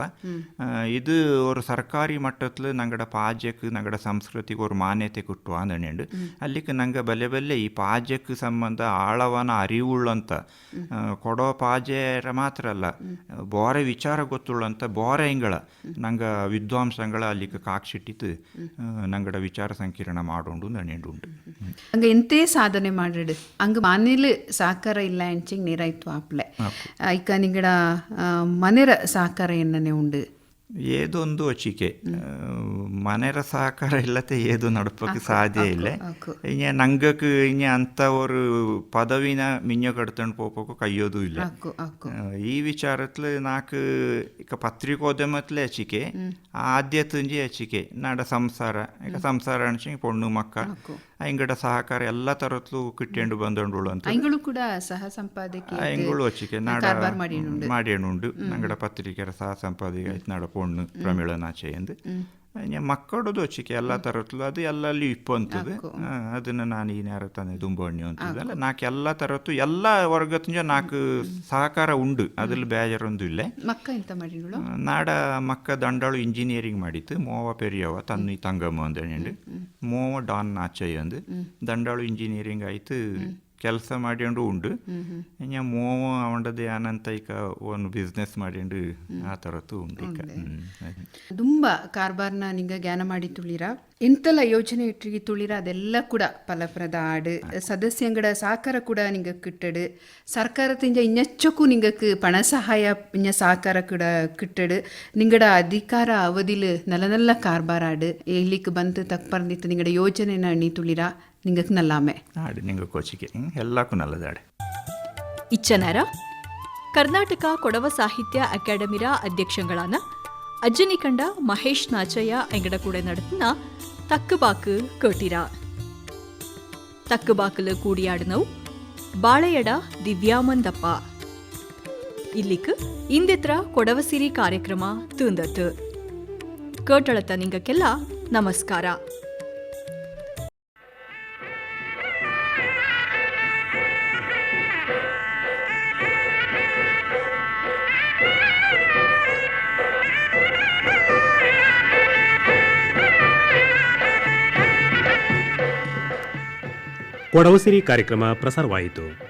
ಇದು ಅವರು ಸರ್ಕಾರಿ ಮಟ್ಟತ್ಲು ನಂಗಡ ಪಾಜಕ್ ನಂಗಡ ಸಂಸ್ಕೃತಿಗೆ ಅವ್ರು ಮಾನ್ಯತೆ ಕೊಟ್ಟು ಅಂದಣೆಂಡು ಅಲ್ಲಿಗೆ ನಂಗೆ ಬಲೆ ಬಲ್ಲೆ ಈ ಪಾಜಕ್ ಸಂಬಂಧ ಆಳವನ ಅರಿವುಳ್ಳಂತ ಕೊಡೋ ಪಾಜೆರ ಮಾತ್ರ ಅಲ್ಲ ಬೋರೆ ವಿಚಾರ ಗೊತ್ತುಳ್ಳಂತ ಬೋರೆ ಹಿಂಗಳ ನಂಗೆ ವಿದ್ವಾಂಸಗಳ ಅಲ್ಲಿಗೆ ಕಾಕ್ಷಿಟ್ಟಿತ್ತು ನಂಗಡ ವಿಚಾರ ಸಂಕಿರಣ ಮಾಡೋಂಡು ನೆಂಡುಂಡು ಇಂತೇ ಸಾಧನೆ ಮಾಡಿಡು ಅಂಗ ಮನೇಲಿ ಸಹಕಾರ ಇಲ್ಲ ಎಂಚಿಂಗ್ ನೀರಾಯ್ತು ಆಪ್ಲೆ. ಇಕ ನಿಂಗಡ ಆ, ಮನೆರ ಸಹಕಾರ ಎನ್ನನೆ ಉಂಡು? ಏದೊಂದು ಅಚಿಕೆ ಮನೆರ ಸಹಕಾರ ಇಲ್ಲತೆ ಏದು ನಡಪಕ್ಕೆ ಸಾಧ್ಯ ಇಲ್ಲ. ಆಕು. ಇನ್ನ ನಂಗಕ್ಕೆ ಇನ್ನ ಅಂತ ஒரு ಪದವಿನ ಮಿಂಜ ಕಡ್ತಂಡು ಪೋಪಕ್ಕೂ ಕೈಯೋದು ಇಲ್ಲ. ಆಕು ಆಕು. ಆ, ಈ ವಿಚಾರತ್ಲು ನಾಕು ಇಕ ಪತ್ರಿಕೋದ್ಯಮತ್ಲೆ ಅಚಿಕೆ ಆದ್ಯತಂಜಿ ಅಚಿಕೆ ನಾಡ ಸಂಸಾರ. ಇಕ ಸಂಸಾರ ಅನ್ಸಿ ಪೊಣ್ಣು ಮಕ್ಕ ಇಂಗಡ ಸಹಕಾರ ಎಲ್ಲ ತರತ್ಲು ಕಿಟ್ಟೆಂಡು ಬಂದಂಡುಳು ಅಂತ. ಐಂಗಳು ಕೂಡ ಸಹ ಸಂಪಾದಕಿ ಐಂಗಳು ಅಚ್ಚಿಕೆ ನಾಡ ಕಾರ್ಬಾರ್ ನಂಗಡ ಪತ್ರಿಕೆರ ಸಹ ಸಂಪಾದಕ ಆಯ್ತು ನಾಡ ಪೊಣ್ಣು ಪ್ರಮಿಳನಾಚೆ ಎಂದು. ಮಕ್ಕಳದು ಅಚ್ಚಿಕೆ ಎಲ್ಲ ತರತ್ಲು ಅದು ಎಲ್ಲಲ್ಲಿ ಅಂತದೆ ಅದನ್ನ ನಾನು ಈ ನೇರ ತಾನೆ ದುಂಬಣ್ಣಿ ಅಂತದಲ್ಲ ನಾಲ್ಕು ಎಲ್ಲ ತರತ್ತು ಎಲ್ಲ ವರ್ಗದ ನಾಲ್ಕು ಸಹಕಾರ ಉಂಡು ಅದ್ರಲ್ಲಿ ಬೇಜಾರೊಂದು ಇಲ್ಲ. ಮಕ್ಕ ಎಂತ ಮಾಡಿನಳು ನಾಡ ಮಕ್ಕ ದಂಡಾಳು ಇಂಜಿನಿಯರಿಂಗ್ ಮಾಡಿತ್ತು. ಮೋವ ಪೆರಿಯವ ತನ್ನ ತಂಗಮ್ಮ ಅಂದೇಳಿ ಮೋವ ಡಾನ್ ನಾಚಯ್ಯ ಅಂದು. ದಂಡಾಳು ಇಂಜಿನಿಯರಿಂಗ್ ಆಯ್ತು. ಕೆಲಸ ಮಾಡ್ಯಂಡು ಉಂಡು. ಇನ್ನು ಮೋವ ಅವಂಡದ ಏನಂತ ಈಗ ಒಂದು ಬಿಸ್ನೆಸ್ ಮಾಡ್ಯಂಡು ಆ ಥರದ್ದು ಉಂಡು ಈಗ. ತುಂಬ ಕಾರ್ಬಾರ್ನ ನಿಂಗ ಜ್ಞಾನ ಮಾಡಿ ತುಳಿರ. ಎಂತೆಲ್ಲ ಯೋಜನೆ ಇಟ್ಟಿಗೆ ತುಳಿರ ಅದೆಲ್ಲ ಕೂಡ ಫಲಪ್ರದ ಆಡು. ಸದಸ್ಯಂಗಡ ಸಹಕಾರ ಕೂಡ ನಿಂಗ ಕಿಟ್ಟಡು. ಸರ್ಕಾರದಿಂದ ಇನ್ನೆಚ್ಚಕ್ಕೂ ನಿಂಗಕ್ಕೆ ಪಣ ಸಹಾಯ ಇನ್ನ ಸಹಕಾರ ಕೂಡ ಕಿಟ್ಟಡು. ನಿಂಗಡ ಅಧಿಕಾರ ಅವಧಿಲ್ ನಲ್ಲ ನಲ್ಲ ಕಾರ್ಬಾರ್ ಆಡು. ಇಲ್ಲಿಕ್ ಬಂತು ತಕ್ಕ ನಿಂಗಡ ಯೋಜನೆನ ನೀ ತುಳಿರ. ನಿಂಗಕ್ಕೆ ನಲ್ಲಾಮೆ ನಾಡು ನಿಂಗೆ ಕೋಚಿಕೆ. ಎಲ್ಲಕ್ಕೂ ನಲ್ಲದಾಡೆ ಇಚ್ಚನಾರ ಕರ್ನಾಟಕ ಕೊಡವ ಸಾಹಿತ್ಯ ಅಕಾಡೆಮಿರ ಅಧ್ಯಕ್ಷಗಳಾನ ಅಜ್ಜನಿಕಂಡ ಮಹೇಶ್ ನಾಚಯ್ಯ ಎಂಗಡ ಕೂಡ ನಡತಿನ ತಕ್ಕಬಾಕು ಕೋಟಿರ. ತಕ್ಕಬಾಕಲು ಕೂಡಿಯಾಡಿನವು ಬಾಳೆಯಡ ದಿವ್ಯಾಮಂದಪ್ಪ. ಇಲ್ಲಿಕ್ ಇಂದೆತ್ರ ಕೊಡವಸಿರಿ ಕಾರ್ಯಕ್ರಮ ತುಂದತ್ತು. ಕೇಟಳತ ನಿಂಗಕ್ಕೆಲ್ಲ ನಮಸ್ಕಾರ. ಕೊಡವಸಿರಿ ಕಾರ್ಯಕ್ರಮ ಪ್ರಸಾರವಾಯಿತು.